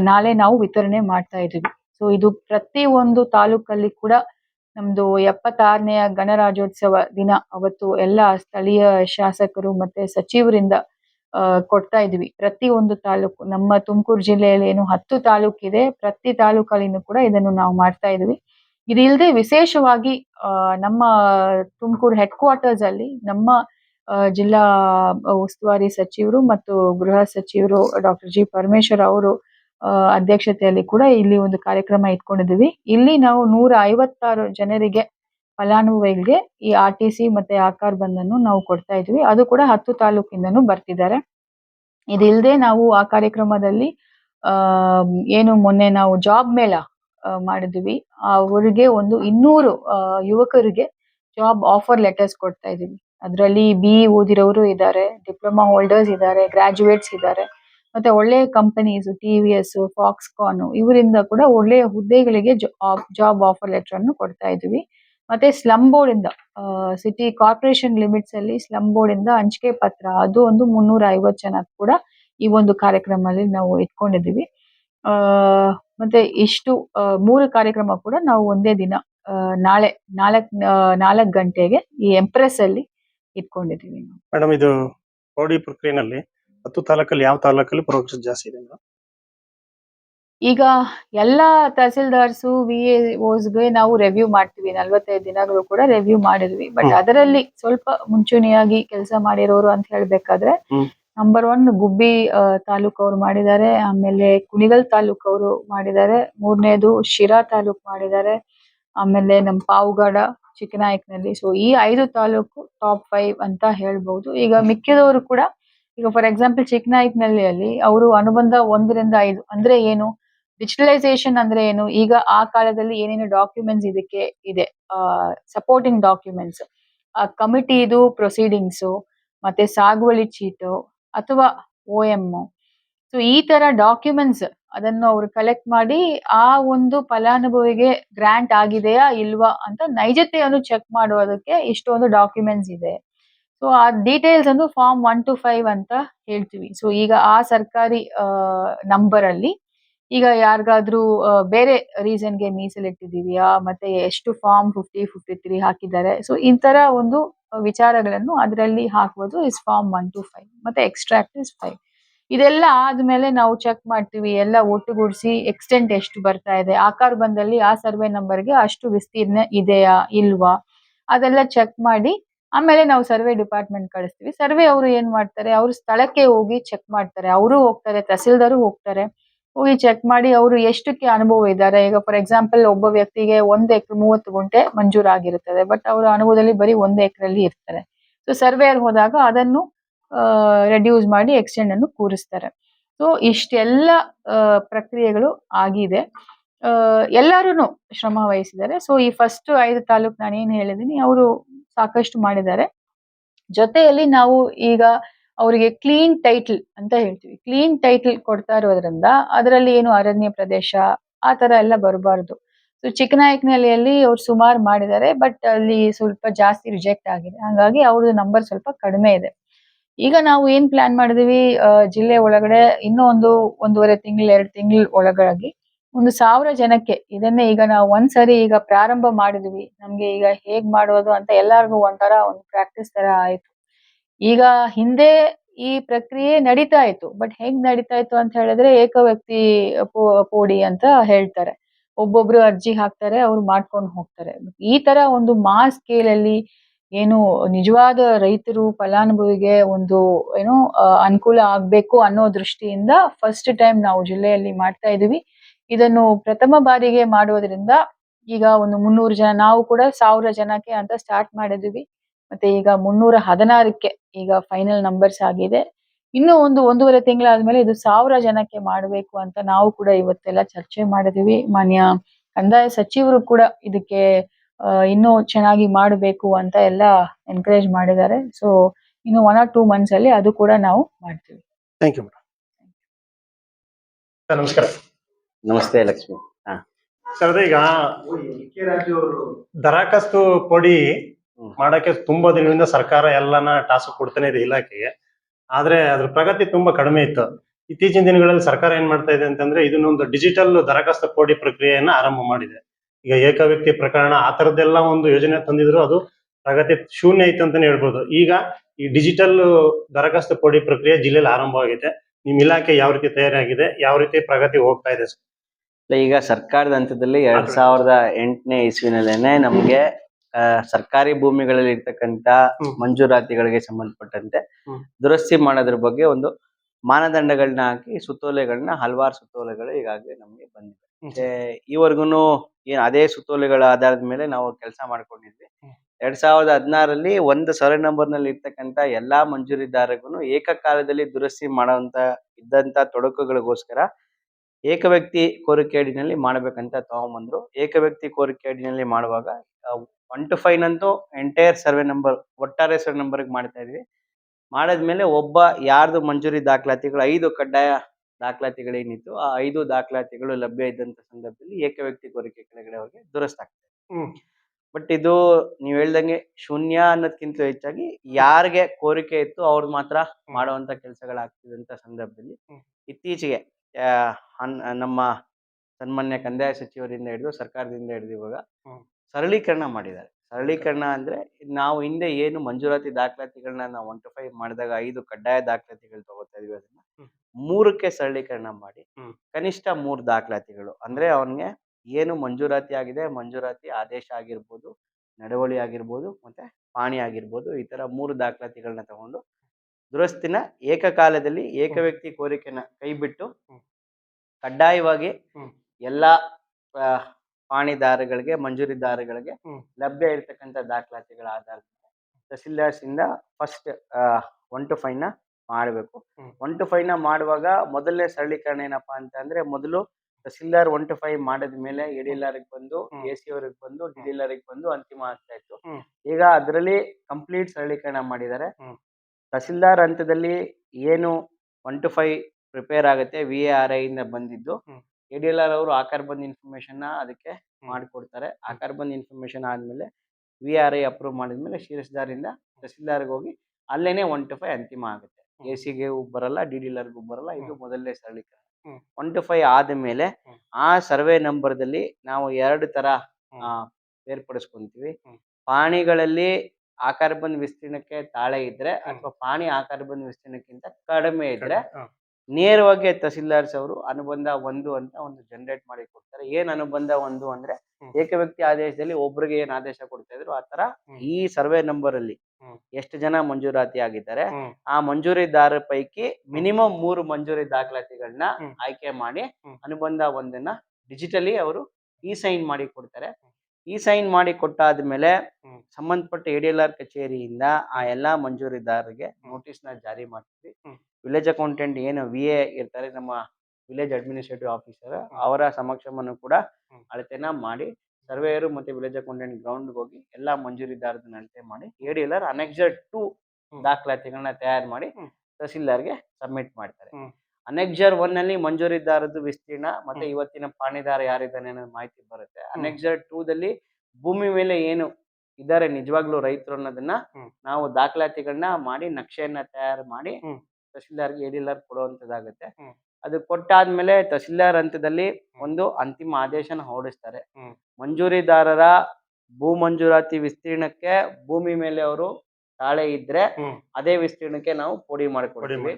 ನಾಳೆ ನಾವು ವಿತರಣೆ ಮಾಡ್ತಾ ಇದೀವಿ ಸೊ ಇದು ಪ್ರತಿ ಒಂದು ತಾಲೂಕಲ್ಲಿ ಕೂಡ ನಮ್ದು ಎಪ್ಪತ್ತಾರನೆಯ ಗಣರಾಜ್ಯೋತ್ಸವ ದಿನ ಅವತ್ತು ಎಲ್ಲ ಸ್ಥಳೀಯ ಶಾಸಕರು ಮತ್ತೆ ಸಚಿವರಿಂದ ಕೊಡ್ತಾ ಇದ್ವಿ ಪ್ರತಿ ಒಂದು ತಾಲೂಕು, ನಮ್ಮ ತುಮಕೂರು ಜಿಲ್ಲೆಯಲ್ಲಿ ಏನು ಹತ್ತು ತಾಲೂಕಿದೆ, ಪ್ರತಿ ತಾಲೂಕಲ್ಲಿನೂ ಕೂಡ ಇದನ್ನು ನಾವು ಮಾಡ್ತಾ ಇದ್ವಿ ಇದಿಲ್ಲದೆ ವಿಶೇಷವಾಗಿ ನಮ್ಮ ತುಮಕೂರು ಹೆಡ್ ಕ್ವಾರ್ಟರ್ಸ್ ಅಲ್ಲಿ ನಮ್ಮ ಜಿಲ್ಲಾ ಉಸ್ತುವಾರಿ ಸಚಿವರು ಮತ್ತು ಗೃಹ ಸಚಿವರು ಡಾಕ್ಟರ್ ಜಿ ಪರಮೇಶ್ವರ್ ಅವರು ಆ, ಅಧ್ಯಕ್ಷತೆಯಲ್ಲಿ ಕೂಡ ಇಲ್ಲಿ ಒಂದು ಕಾರ್ಯಕ್ರಮ ಇಟ್ಕೊಂಡಿದೀವಿ ಇಲ್ಲಿ ನಾವು ನೂರ ಐವತ್ತಾರು ಜನರಿಗೆ ಫಲಾನುಭವಿಗಳಿಗೆ ಈ ಆರ್ ಟಿ ಸಿ ಮತ್ತೆ ಆಕಾರ್ ಅನ್ನು ನಾವು ಕೊಡ್ತಾ ಇದೀವಿ ಅದು ಕೂಡ ಹತ್ತು ತಾಲೂಕಿಂದನು ಬರ್ತಿದ್ದಾರೆ. ಇದಿಲ್ಲದೆ ನಾವು ಆ ಕಾರ್ಯಕ್ರಮದಲ್ಲಿ ಆ ಏನು ಮೊನ್ನೆ ನಾವು ಜಾಬ್ ಮೇಳ ಮಾಡಿದ್ವಿ ಅವರಿಗೆ ಒಂದು ಇನ್ನೂರು ಆ, ಯುವಕರಿಗೆ ಜಾಬ್ ಆಫರ್ ಲೆಟರ್ಸ್ ಕೊಡ್ತಾ ಇದೀವಿ ಅದರಲ್ಲಿ ಬಿ ಓದಿರೋರು ಇದ್ದಾರೆ ಡಿಪ್ಲೊಮಾ ಹೋಲ್ಡರ್ಸ್ ಇದ್ದಾರೆ ಗ್ರಾಜುಯೇಟ್ಸ್ ಇದ್ದಾರೆ. ಮತ್ತೆ ಒಳ್ಳೆ companies T V S Foxconn ಇವರಿಂದ ಕೂಡ ಒಳ್ಳೆಯ ಹುದ್ದೆಗಳಿಗೆ ಜಾಬ್ ಆಫರ್ ಲೆಟರ್ ಅನ್ನು ಕೊಡ್ತಾ ಇದೀವಿ. ಮತ್ತೆ ಸ್ಲಮ್ ಬೋರ್ಡ್ ಇಂದ ಸಿಟಿ ಕಾರ್ಪೊರೇಷನ್ ಲಿಮಿಟ್ಸ್ ಅಲ್ಲಿ ಸ್ಲಮ್ ಬೋರ್ಡ್ ಇಂದ ಹಂಚಿಕೆ ಪತ್ರ, ಅದು ಒಂದು ಮುನ್ನೂರ ಐವತ್ತು ಜನ ಕೂಡ ಈ ಒಂದು ಕಾರ್ಯಕ್ರಮದಲ್ಲಿ ನಾವು ಇಟ್ಕೊಂಡಿದೀವಿ ಆ, ಮತ್ತೆ ಇಷ್ಟು ಮೂರು ಕಾರ್ಯಕ್ರಮ ಕೂಡ ನಾವು ಒಂದೇ ದಿನ ನಾಳೆ, ನಾಲ್ಕ್ ನಾಲ್ಕು ಗಂಟೆಗೆ ಈ ಎಂಪ್ರೆಸ್ ಅಲ್ಲಿ ಇಟ್ಕೊಂಡಿದೀವಿ ಮೇಡಮ್ ಇದು ಪ್ರಕ್ರಿಯೆನಲ್ಲಿ ಹತ್ತು ತಾಲೂಕಲ್ಲಿ ಯಾವ ತಾಲೂಕಲ್ಲಿ ಪ್ರೋಗ್ರೆಸ್ ಜಾಸ್ತಿ ಇದೆ ಮೇಡಮ್ ಈಗ ಎಲ್ಲಾ ತಹಸೀಲ್ದಾರ್ಸು ವಿ ಗೆ ನಾವು ರಿವ್ಯೂ ಮಾಡ್ತೀವಿ. ನಲ್ವತ್ತೈದು ದಿನಗಳು ಕೂಡ ರಿವ್ಯೂ ಮಾಡಿದ್ವಿ. ಬಟ್ ಅದರಲ್ಲಿ ಸ್ವಲ್ಪ ಮುಂಚೂಣಿಯಾಗಿ ಕೆಲಸ ಮಾಡಿರೋರು ಅಂತ ಹೇಳ್ಬೇಕಾದ್ರೆ ನಂಬರ್ ಒನ್ ಗುಬ್ಬಿ ತಾಲೂಕ್ ಅವ್ರು ಮಾಡಿದ್ದಾರೆ. ಆಮೇಲೆ ಕುಣಿಗಲ್ ತಾಲೂಕ್ ಅವರು ಮಾಡಿದ್ದಾರೆ. ಮೂರನೇದು ಶಿರಾ ತಾಲೂಕ್ ಮಾಡಿದ್ದಾರೆ. ಆಮೇಲೆ ನಮ್ಮ ಪಾವಗಡ ಚಿಕ್ಕನಾಯಕನಲ್ಲಿ ಸೊ ಈ ಐದು ತಾಲೂಕು ಟಾಪ್ ಫೈವ್ ಅಂತ ಹೇಳ್ಬಹುದು ಈಗ ಮಿಕ್ಕಿದವರು ಕೂಡ ಈಗ ಫಾರ್ ಎಕ್ಸಾಂಪಲ್ ಚಿಕ್ಕನಾಯಕನಹಳ್ಳಿಯಲ್ಲಿ ಅವರು ಅನುಬಂಧ ಒಂದರಿಂದ ಐದು ಅಂದ್ರೆ ಏನು? ಡಿಜಿಟಲೈಸೇಷನ್ ಅಂದ್ರೆ ಏನು? ಈಗ ಆ ಕಾಲದಲ್ಲಿ ಏನೇನು ಡಾಕ್ಯುಮೆಂಟ್ಸ್ ಇದಕ್ಕೆ ಇದೆ? ಸಪೋರ್ಟಿಂಗ್ ಡಾಕ್ಯುಮೆಂಟ್ಸ್ ಆ ಕಮಿಟಿದು ಪ್ರೊಸೀಡಿಂಗ್ಸು ಮತ್ತೆ ಸಾಗುವಳಿ ಚೀಟು ಅಥವಾ ಒ ಎಂ ಸೊ ಈ ತರ ಡಾಕ್ಯುಮೆಂಟ್ಸ್ ಅದನ್ನು ಅವರು ಕಲೆಕ್ಟ್ ಮಾಡಿ ಆ ಒಂದು ಫಲಾನುಭವಿಗೆ ಗ್ರಾಂಟ್ ಆಗಿದೆಯಾ ಇಲ್ವಾ ಅಂತ ನೈಜತೆಯನ್ನು ಚೆಕ್ ಮಾಡುವುದಕ್ಕೆ ಇಷ್ಟೊಂದು ಡಾಕ್ಯುಮೆಂಟ್ಸ್ ಇದೆ. ಸೊ ಆ ಡೀಟೇಲ್ಸ್ ಅನ್ನು ಫಾರ್ಮ್ ಒನ್ ಟು ಫೈವ್ ಅಂತ ಹೇಳ್ತೀವಿ. ಸೊ ಈಗ ಆ ಸರ್ಕಾರಿ ನಂಬರ್ ಅಲ್ಲಿ ಈಗ ಯಾರಿಗಾದ್ರೂ ಬೇರೆ ರೀಸನ್ಗೆ ಮೀಸಲಿಟ್ಟಿದೀವಿಯಾ ಮತ್ತೆ ಎಷ್ಟು ಫಾರ್ಮ್ ಫಿಫ್ಟಿ ಫಿಫ್ಟಿ ತ್ರೀ ಹಾಕಿದ್ದಾರೆ? ಸೊ ಈ ತರ ಒಂದು ವಿಚಾರಗಳನ್ನು ಅದರಲ್ಲಿ ಹಾಕುವುದು is form one two five ಮತ್ತೆ ಎಕ್ಸ್ಟ್ರಾಕ್ಟ್ ಇಸ್ ಫೈವ್ ಇದೆಲ್ಲ ಆದ್ಮೇಲೆ ನಾವು ಚೆಕ್ ಮಾಡ್ತೀವಿ, ಎಲ್ಲ ಒಟ್ಟುಗೂಡಿಸಿ ಎಕ್ಸ್ಟೆಂಟ್ ಎಷ್ಟು ಬರ್ತಾ ಇದೆ? ಆಕಾರ ಬಂದಲ್ಲಿ ಆ ಸರ್ವೆ ನಂಬರ್ಗೆ ಅಷ್ಟು ವಿಸ್ತೀರ್ಣ ಇದೆಯಾ, ಇಲ್ವಾ? ಅದೆಲ್ಲ ಚೆಕ್ ಮಾಡಿ ಆಮೇಲೆ ನಾವು ಸರ್ವೆ ಡಿಪಾರ್ಟ್ಮೆಂಟ್ ಕಳಿಸ್ತೀವಿ. ಸರ್ವೆ ಅವರು ಏನ್ ಮಾಡ್ತಾರೆ, ಅವ್ರು ಸ್ಥಳಕ್ಕೆ ಹೋಗಿ ಚೆಕ್ ಮಾಡ್ತಾರೆ. ಅವರು ಹೋಗ್ತಾರೆ, ತಹಸೀಲ್ದಾರು ಹೋಗ್ತಾರೆ. ಹೋಗಿ ಚೆಕ್ ಮಾಡಿ ಅವರು ಎಷ್ಟಕ್ಕೆ ಅನುಭವ ಇದ್ದಾರೆ. ಈಗ ಫಾರ್ ಎಕ್ಸಾಂಪಲ್ ಒಬ್ಬ ವ್ಯಕ್ತಿಗೆ ಒಂದ್ ಎಕರೆ ಮೂವತ್ತು ಗುಂಟೆ ಮಂಜೂರಾಗಿರುತ್ತದೆ ಬಟ್ ಅವರ ಅನುಭವದಲ್ಲಿ ಬರೀ ಒಂದ್ ಎಕರೆಲ್ಲಿ ಇರ್ತಾರೆ. ಸೊ ಸರ್ವೇಯರ್ ಹೋದಾಗ ಅದನ್ನು ರೆಡ್ಯೂಸ್ ಮಾಡಿ ಎಕ್ಸ್ಟೆಂಡ್ ಅನ್ನು ಕೂರಿಸ್ತಾರೆ. ಸೊ ಇಷ್ಟೆಲ್ಲ ಪ್ರಕ್ರಿಯೆಗಳು ಆಗಿದೆ. ಎಲ್ಲರೂ ಶ್ರಮ ವಹಿಸಿದ್ದಾರೆ. ಸೊ ಈ ಫಸ್ಟ್ ಐದು ತಾಲೂಕು ನಾನು ಏನು ಹೇಳಿದೀನಿ, ಅವರು ಸಾಕಷ್ಟು ಮಾಡಿದ್ದಾರೆ. ಜೊತೆಯಲ್ಲಿ ನಾವು ಈಗ ಅವರಿಗೆ ಕ್ಲೀನ್ ಟೈಟಲ್ ಅಂತ ಹೇಳ್ತೀವಿ. ಕ್ಲೀನ್ ಟೈಟಲ್ ಕೊಡ್ತಾ ಇರೋದ್ರಿಂದ ಅದರಲ್ಲಿ ಏನು ಅರಣ್ಯ ಪ್ರದೇಶ ಆ ತರ ಎಲ್ಲ ಬರಬಾರ್ದು. ಸೊ ಚಿಕ್ಕನಾಯಕನಹಳ್ಳಿಯಲ್ಲಿ ಅವ್ರು ಸುಮಾರು ಮಾಡಿದ್ದಾರೆ ಬಟ್ ಅಲ್ಲಿ ಸ್ವಲ್ಪ ಜಾಸ್ತಿ ರಿಜೆಕ್ಟ್ ಆಗಿದೆ. ಹಾಗಾಗಿ ಅವ್ರದ್ದು ನಂಬರ್ ಸ್ವಲ್ಪ ಕಡಿಮೆ ಇದೆ. ಈಗ ನಾವು ಏನ್ ಪ್ಲಾನ್ ಮಾಡಿದೀವಿ ಜಿಲ್ಲೆ ಒಳಗಡೆ ಇನ್ನೂ ಒಂದು ಒಂದೂವರೆ ತಿಂಗಳು, ಎರಡು ತಿಂಗಳು ಒಳಗಾಗಿ ಒಂದು ಸಾವಿರ ಜನಕ್ಕೆ ಇದನ್ನೇ ಈಗ ನಾವು ಒಂದ್ಸರಿ ಈಗ ಪ್ರಾರಂಭ ಮಾಡಿದ್ವಿ. ನಮ್ಗೆ ಈಗ ಹೇಗ್ ಮಾಡೋದು ಅಂತ ಎಲ್ಲಾರ್ಗು ಒಂಥರ ಒಂದು ಪ್ರಾಕ್ಟೀಸ್ ತರ ಆಯ್ತು. ಈಗ ಹಿಂದೆ ಈ ಪ್ರಕ್ರಿಯೆ ನಡೀತಾ ಇತ್ತು. ಬಟ್ ಹೆಂಗ್ ನಡೀತಾ ಇತ್ತು ಅಂತ ಹೇಳಿದ್ರೆ ಏಕ ವ್ಯಕ್ತಿ ಪೋಡಿ ಅಂತ ಹೇಳ್ತಾರೆ. ಒಬ್ಬೊಬ್ರು ಅರ್ಜಿ ಹಾಕ್ತಾರೆ, ಅವ್ರು ಮಾಡ್ಕೊಂಡು ಹೋಗ್ತಾರೆ. ಈ ತರ ಒಂದು ಮಾಸ್ ಸ್ಕೇಲ್ ಅಲ್ಲಿ ಏನು ನಿಜವಾದ ರೈತರು ಫಲಾನುಭವಿಗೆ ಒಂದು ಏನು ಅನುಕೂಲ ಆಗ್ಬೇಕು ಅನ್ನೋ ದೃಷ್ಟಿಯಿಂದ ಫಸ್ಟ್ ಟೈಮ್ ನಾವು ಜಿಲ್ಲೆಯಲ್ಲಿ ಮಾಡ್ತಾ ಇದೀವಿ ಇದನ್ನು ಪ್ರಥಮ ಬಾರಿಗೆ ಮಾಡುವುದರಿಂದ ಈಗ ಒಂದು ಮುನ್ನೂರು ಜನ ನಾವು ಕೂಡ ಸಾವಿರ ಜನಕ್ಕೆ ಅಂತ ಸ್ಟಾರ್ಟ್ ಮಾಡಿದ್ವಿ. ಮತ್ತೆ ಈಗ ಮುನ್ನೂರ ಹದಿನಾರಕ್ಕೆ ಈಗ ಫೈನಲ್ ನಂಬರ್ಸ್ ಆಗಿದೆ. ಇನ್ನು ಒಂದು ಒಂದೂವರೆ ತಿಂಗಳಾದ್ಮೇಲೆ ಇದು ಸಾವಿರ ಜನಕ್ಕೆ ಮಾಡಬೇಕು ಅಂತ ನಾವು ಕೂಡ ಇವತ್ತೆಲ್ಲ ಚರ್ಚೆ ಮಾಡಿದೀವಿ. ಮಾನ್ಯ ಕಂದಾಯ ಸಚಿವರು ಕೂಡ ಇದಕ್ಕೆ ಇನ್ನೂ ಚೆನ್ನಾಗಿ ಮಾಡಬೇಕು ಅಂತ ಎಲ್ಲ ಎನ್ಕರೇಜ್ ಮಾಡಿದ್ದಾರೆ. ಸೊ ಇನ್ನು ಒನ್ ಆರ್ ಟೂ ಮಂತ್ಸ್ ಅಲ್ಲಿ ಅದು ಕೂಡ ನಾವು ಮಾಡ್ತೀವಿ. ಥ್ಯಾಂಕ್ ಯು ಮೇಡಮ್ ನಮಸ್ಕಾರ. ನಮಸ್ತೆ ಲಕ್ಷ್ಮಿ. ಸರ್ ಅದೇ ಈಗ ದರಖಾಸ್ತು ಕೊಡಿ. ಮಾಡಕ್ಕೆ ತುಂಬಾ ದಿನದಿಂದ ಸರ್ಕಾರ ಎಲ್ಲಾನ ಟಾಸ್ಕ್ ಕೊಡ್ತಾನೆ ಇದೆ ಇಲಾಖೆಗೆ. ಆದ್ರೆ ಅದ್ರ ಪ್ರಗತಿ ತುಂಬಾ ಕಡಿಮೆ ಇತ್ತು. ಇತ್ತೀಚಿನ ದಿನಗಳಲ್ಲಿ ಸರ್ಕಾರ ಏನ್ ಮಾಡ್ತಾ ಇದೆ ಅಂತಂದ್ರೆ ಇದನ್ನೊಂದು ಡಿಜಿಟಲ್ ದರಖಾಸ್ತು ಕೋಡಿ ಪ್ರಕ್ರಿಯೆಯನ್ನ ಆರಂಭ ಮಾಡಿದೆ. ಈಗ ಏಕ ವ್ಯಕ್ತಿ ಪ್ರಕರಣ ಆ ತರದ್ದೆಲ್ಲ ಒಂದು ಯೋಜನೆ ತಂದಿದ್ರು ಅದು ಪ್ರಗತಿ ಶೂನ್ಯ ಇತ್ತು ಅಂತಾನೆ ಹೇಳ್ಬೋದು. ಈಗ ಈ ಡಿಜಿಟಲ್ ದರಖಾಸ್ತು ಕೋಡಿ ಪ್ರಕ್ರಿಯೆ ಜಿಲ್ಲೆಯಲ್ಲಿ ಆರಂಭವಾಗಿದೆ. ನಿಮ್ ಇಲಾಖೆ ಯಾವ ರೀತಿ ತಯಾರಾಗಿದೆ ಯಾವ ರೀತಿ ಪ್ರಗತಿ ಹೋಗ್ತಾ ಇದೆ? ಸರ್ ಈಗ ಸರ್ಕಾರದ ಹಂತದಲ್ಲಿ ಎರಡ್. ಸಾವಿರದ ಎಂಟನೇ ಇಸ್ವಿನಲ್ಲೇನೆ ನಮ್ಗೆ ಸರ್ಕಾರಿ ಭೂಮಿಗಳಲ್ಲಿ ಇರ್ತಕ್ಕಂತ. ಮಂಜೂರಾತಿಗಳಿಗೆ ಸಂಬಂಧಪಟ್ಟಂತೆ ದುರಸ್ತಿ ಮಾಡೋದ್ರ ಬಗ್ಗೆ ಒಂದು ಮಾನದಂಡಗಳನ್ನ ಹಾಕಿ ಸುತ್ತೋಲೆಗಳನ್ನ ಹಲವಾರು ಸುತ್ತೋಲೆಗಳು ಈಗಾಗಲೇ ನಮ್ಗೆ ಬಂದಿದೆ ಈವರೆಗೂ ಏನ್ ಅದೇ ಸುತ್ತೋಲೆಗಳ ಆಧಾರದ ಮೇಲೆ ನಾವು ಕೆಲಸ ಮಾಡ್ಕೊಂಡಿದ್ವಿ. ಎರಡ್ ಸಾವಿರದ ಹದಿನಾರಲ್ಲಿ ಒಂದು ಸರ್ವೆ ನಂಬರ್ನಲ್ಲಿ ಇರ್ತಕ್ಕಂತ ಎಲ್ಲಾ ಮಂಜೂರಿದಾರಗೂ ಏಕಕಾಲದಲ್ಲಿ ದುರಸ್ತಿ ಮಾಡುವಂತ ಇದ್ದಂತ ತೊಡಕುಗಳಿಗೋಸ್ಕರ ಏಕ ವ್ಯಕ್ತಿ ಕೋರಿಕೆ ಅಡಿನಲ್ಲಿ ಮಾಡಬೇಕಂತ ತಗೊಂಬಂದ್ರು ಏಕ ವ್ಯಕ್ತಿ ಕೋರಿಕೆ ಅಡಿನಲ್ಲಿ ಮಾಡುವಾಗ ಒನ್ ಟು ಫೈವ್ ಅಂತೂ ಎಂಟೈರ್ ಸರ್ವೆ ನಂಬರ್ ಒಟ್ಟಾರೆ ಸರ್ವೆ ನಂಬರ್ಗೆ ಮಾಡ್ತಾ ಇದ್ವಿ. ಮಾಡಿದ್ಮೇಲೆ ಒಬ್ಬ ಯಾರ್ದು ಮಂಜೂರಿ ದಾಖಲಾತಿಗಳು ಐದು ಕಡ್ಡಾಯ ದಾಖಲಾತಿಗಳೇನಿತ್ತು ಆ ಐದು ದಾಖಲಾತಿಗಳು ಲಭ್ಯ ಇದ್ದಂತ ಸಂದರ್ಭದಲ್ಲಿ ಏಕ ವ್ಯಕ್ತಿ ಕೋರಿಕೆ ಕೆಳಗಡೆ ಹೋಗಿ ದುರಸ್ತಾಗ್ತದೆ. ಬಟ್ ಇದು ನೀವು ಹೇಳ್ದಂಗೆ ಶೂನ್ಯ ಅನ್ನೋದಕ್ಕಿಂತ ಹೆಚ್ಚಾಗಿ ಯಾರಿಗೆ ಕೋರಿಕೆ ಇತ್ತು ಅವ್ರು ಮಾತ್ರ ಮಾಡುವಂತ ಅಂತ ಸಂದರ್ಭದಲ್ಲಿ ಇತ್ತೀಚೆಗೆ ನಮ್ಮ ಸನ್ಮಾನ್ಯ ಕಂದಾಯ ಸಚಿವರಿಂದ ಹಿಡಿದು ಸರ್ಕಾರದಿಂದ ಹಿಡಿದು ಇವಾಗ ಸರಳೀಕರಣ ಮಾಡಿದ್ದಾರೆ. ಸರಳೀಕರಣ. ಅಂದ್ರೆ ನಾವು ಹಿಂದೆ ಏನು ಮಂಜೂರಾತಿ ದಾಖಲಾತಿಗಳನ್ನ ನಾವು ಒನ್ ಟು ಫೈವ್ ಮಾಡಿದಾಗ ಐದು ಕಡ್ಡಾಯ ದಾಖಲಾತಿಗಳು ತಗೋತಾ ಇದೀವಿ ಅದನ್ನ ಮೂರಕ್ಕೆ ಸರಳೀಕರಣ ಮಾಡಿ ಕನಿಷ್ಠ ಮೂರು ದಾಖಲಾತಿಗಳು. ಅಂದ್ರೆ ಅವನ್ಗೆ ಏನು ಮಂಜೂರಾತಿ ಆಗಿದೆ ಮಂಜೂರಾತಿ ಆದೇಶ ಆಗಿರ್ಬೋದು ನಡವಳಿ ಆಗಿರ್ಬೋದು ಮತ್ತೆ ಪಾಣಿ ಆಗಿರ್ಬೋದು ಈ ತರ ಮೂರು ದಾಖಲಾತಿಗಳನ್ನ ತಗೊಂಡು ದುರಸ್ತಿನ ಏಕಕಾಲದಲ್ಲಿ ಏಕ ವ್ಯಕ್ತಿ ಕೋರಿಕೆನ ಕೈಬಿಟ್ಟು ಬಿಟ್ಟು ಕಡ್ಡಾಯವಾಗಿ. ಎಲ್ಲಾ ಪಾಣಿದಾರಗಳಿಗೆ ಮಂಜೂರಿದಾರಗಳಿಗೆ ಲಭ್ಯ ಇರತಕ್ಕಂತ ದಾಖಲಾತಿಗಳ ಆಧಾರದ ಮೇಲೆ ತಹಸೀಲ್ದಾರ್ಸ್ ಇಂದ ಫಸ್ಟ್ ಒನ್ ಟು ಫೈವ್ನ ಮಾಡಬೇಕು. ಒನ್ ಟು ಫೈವ್ನ ಮಾಡುವಾಗ ಮೊದಲನೇ ಸರಳೀಕರಣ ಏನಪ್ಪಾ ಅಂತ ಅಂದ್ರೆ ಮೊದಲು ತಹಸೀಲ್ದಾರ್ ಒನ್ ಟು ಫೈವ್ ಮಾಡಿದ್ಮೇಲೆ ಎಡಿಎಲ್ಆರ್ ಬಂದು ಹ್ಮ್. ಎ ಸಿ ಅವ್ರಿಗೆ ಬಂದು ಡಿಡಿಎಲ್ಆರ್ ಬಂದು ಅಂತಿಮ ಆಗ್ತಾ ಇತ್ತು. ಈಗ ಅದರಲ್ಲಿ ಕಂಪ್ಲೀಟ್ ಸರಳೀಕರಣ ಮಾಡಿದ್ದಾರೆ. ತಹಸೀಲ್ದಾರ್ ಹಂತದಲ್ಲಿ ಏನು ಒನ್ ಟು ಫೈವ್ ಪ್ರಿಪೇರ್ ಆಗುತ್ತೆ ವಿ ಎ ಆರ್ ಐ ಇಂದ ಬಂದಿದ್ದು. ಎಲ್ ಆರ್ ಅವರು ಆಕಾರ ಬಂದ ಇನ್ಫಾರ್ಮೇಶನ್ನ ಅದಕ್ಕೆ. ಮಾಡಿಕೊಡ್ತಾರೆ. ಆಕಾರ ಬಂದ ಇನ್ಫಾರ್ಮೇಶನ್ ಆದಮೇಲೆ ವಿ ಆರ್ ಐ ಅಪ್ರೂವ್ ಮಾಡಿದ್ಮೇಲೆ ಶಿರಸ್ದಾರಿಂದ ತಹಸೀಲ್ದಾರ್ಗೆ ಹೋಗಿ ಅಲ್ಲೇನೆ ಒನ್ ಟು ಫೈವ್ ಅಂತಿಮ ಆಗುತ್ತೆ. ಎ ಸಿಗೆ ಬರಲ್ಲ ಡಿ ಡಿ ಆರ್ಗೂ ಬರಲ್ಲ ಇದು ಮೊದಲನೇ ಸರಳೀಕರಣ. ಒನ್ ಟು ಫೈವ್ ಆದ ಮೇಲೆ ಆ ಸರ್ವೆ ನಂಬರ್ದಲ್ಲಿ ನಾವು ಎರಡು ತರ ಬೇರ್ಪಡಿಸ್ಕೊಂತೀವಿ. ಪಾಣಿಗಳಲ್ಲಿ ಆಕಾರ ಬಂದ ವಿಸ್ತೀರ್ಣಕ್ಕೆ ತಾಳೆ ಇದ್ರೆ ಅಥವಾ ಪಾಣಿ ಆಕಾರ ಬಂದ ವಿಸ್ತೀರ್ಣಕ್ಕಿಂತ ಕಡಿಮೆ ಇದ್ರೆ. ನೇರವಾಗಿ ತಹಸೀಲ್ದಾರ್ಸ್ ಅವರು ಅನುಬಂಧ ಒಂದು ಅಂತ ಒಂದು ಜನರೇಟ್ ಮಾಡಿ ಕೊಡ್ತಾರೆ. ಏನ್ ಅನುಬಂಧ ಒಂದು ಅಂದ್ರೆ ಏಕ ವ್ಯಕ್ತಿ ಆದೇಶದಲ್ಲಿ ಒಬ್ರಿಗೆ ಏನ್ ಆದೇಶ ಕೊಡ್ತಾ ಇದ್ರು ಆತರ ತರ ಈ ಸರ್ವೆ ನಂಬರ್ ಅಲ್ಲಿ. ಎಷ್ಟು ಜನ ಮಂಜೂರಾತಿ ಆಗಿದ್ದಾರೆ ಆ ಮಂಜೂರಿದಾರ ಪೈಕಿ ಮಿನಿಮಮ್ ಮೂರು ಮಂಜೂರಿ ದಾಖಲಾತಿಗಳನ್ನ ಆಯ್ಕೆ ಮಾಡಿ. ಅನುಬಂಧ ಒಂದನ್ನ ಡಿಜಿಟಲಿ ಅವರು ಇ ಸೈನ್ ಮಾಡಿ ಕೊಡ್ತಾರೆ. ಇ ಸೈನ್ ಮಾಡಿ ಕೊಟ್ಟಾದ ಮೇಲೆ ಸಂಬಂಧಪಟ್ಟ ಎ ಡಿ ಎಲ್ ಆರ್ ಕಚೇರಿಯಿಂದ ಆ ಎಲ್ಲಾ ಮಂಜೂರಿದಾರರಿಗೆ ನೋಟಿಸ್ನ ಜಾರಿ ಮಾಡ್ತೀವಿ ವಿಲೇಜ್ ಅಕೌಂಟೆಂಟ್ ಏನು ವಿ ಎ ಇರ್ತಾರೆ ನಮ್ಮ ವಿಲೇಜ್ ಅಡ್ಮಿನಿಸ್ಟ್ರೇಟಿವ್ ಆಫೀಸರ್ ಅವರ ಸಮಕ್ಷಮನ್ನು ಕೂಡ. ಅಳತೆನ ಮಾಡಿ ಸರ್ವೇಯರು ಮತ್ತೆ ವಿಲೇಜ್ ಅಕೌಂಟೆಂಟ್ ಗ್ರೌಂಡ್ ಹೋಗಿ ಎಲ್ಲಾ ಮಂಜೂರಿದಾರರನ್ನ ಅಳತೆ ಮಾಡಿ A D L R annexure two. ದಾಖಲಾತಿಗಳನ್ನ ತಯಾರು ಮಾಡಿ. ತಹಸೀಲ್ದಾರ್ಗೆ ಸಬ್ಮಿಟ್ ಮಾಡ್ತಾರೆ ಹ್ಮ್. ಅನೆಕ್ಸರ್ ಒನ್ ಅಲ್ಲಿ ಮಂಜೂರಿದ್ದಾರದ್ದು ವಿಸ್ತೀರ್ಣ ಮತ್ತೆ. ಇವತ್ತಿನ ಪಾಣಿದಾರ ಯಾರಿದ್ದಾನೆ ಅನ್ನೋ ಮಾಹಿತಿ ಬರುತ್ತೆ ಅನೆಕ್ಜರ್ ಟೂ ದಲ್ಲಿ ಭೂಮಿ ಮೇಲೆ ಏನು ಇದ್ದಾರೆ ನಿಜವಾಗ್ಲೂ ರೈತರು ಅನ್ನೋದನ್ನ ನಾವು ದಾಖಲಾತಿಗಳನ್ನ ಮಾಡಿ ನಕ್ಷೆಯನ್ನ ತಯಾರು ಮಾಡಿ. ತಹಸೀಲ್ದಾರ್ಗೆ ಎಡಿಎಲ್ಆರ್ ಕೊಡುವಂತದ್ದಾಗುತ್ತೆ. ಅದು ಕೊಟ್ಟಾದ್ಮೇಲೆ ತಹಸೀಲ್ದಾರ್ ಹಂತದಲ್ಲಿ ಒಂದು ಅಂತಿಮ ಆದೇಶನ ಹೊರಡಿಸ್ತಾರೆ ಮಂಜೂರಿದಾರರ ಭೂ ಮಂಜೂರಾತಿ ವಿಸ್ತೀರ್ಣಕ್ಕೆ ಭೂಮಿ ಮೇಲೆ ಅವರು ತಾಳೆ ಇದ್ರೆ ಅದೇ ವಿಸ್ತೀರ್ಣಕ್ಕೆ ನಾವು ಪೋಡಿ ಕೊಡಿ ಮಾಡಿಕೊಡ್ತೀವಿ?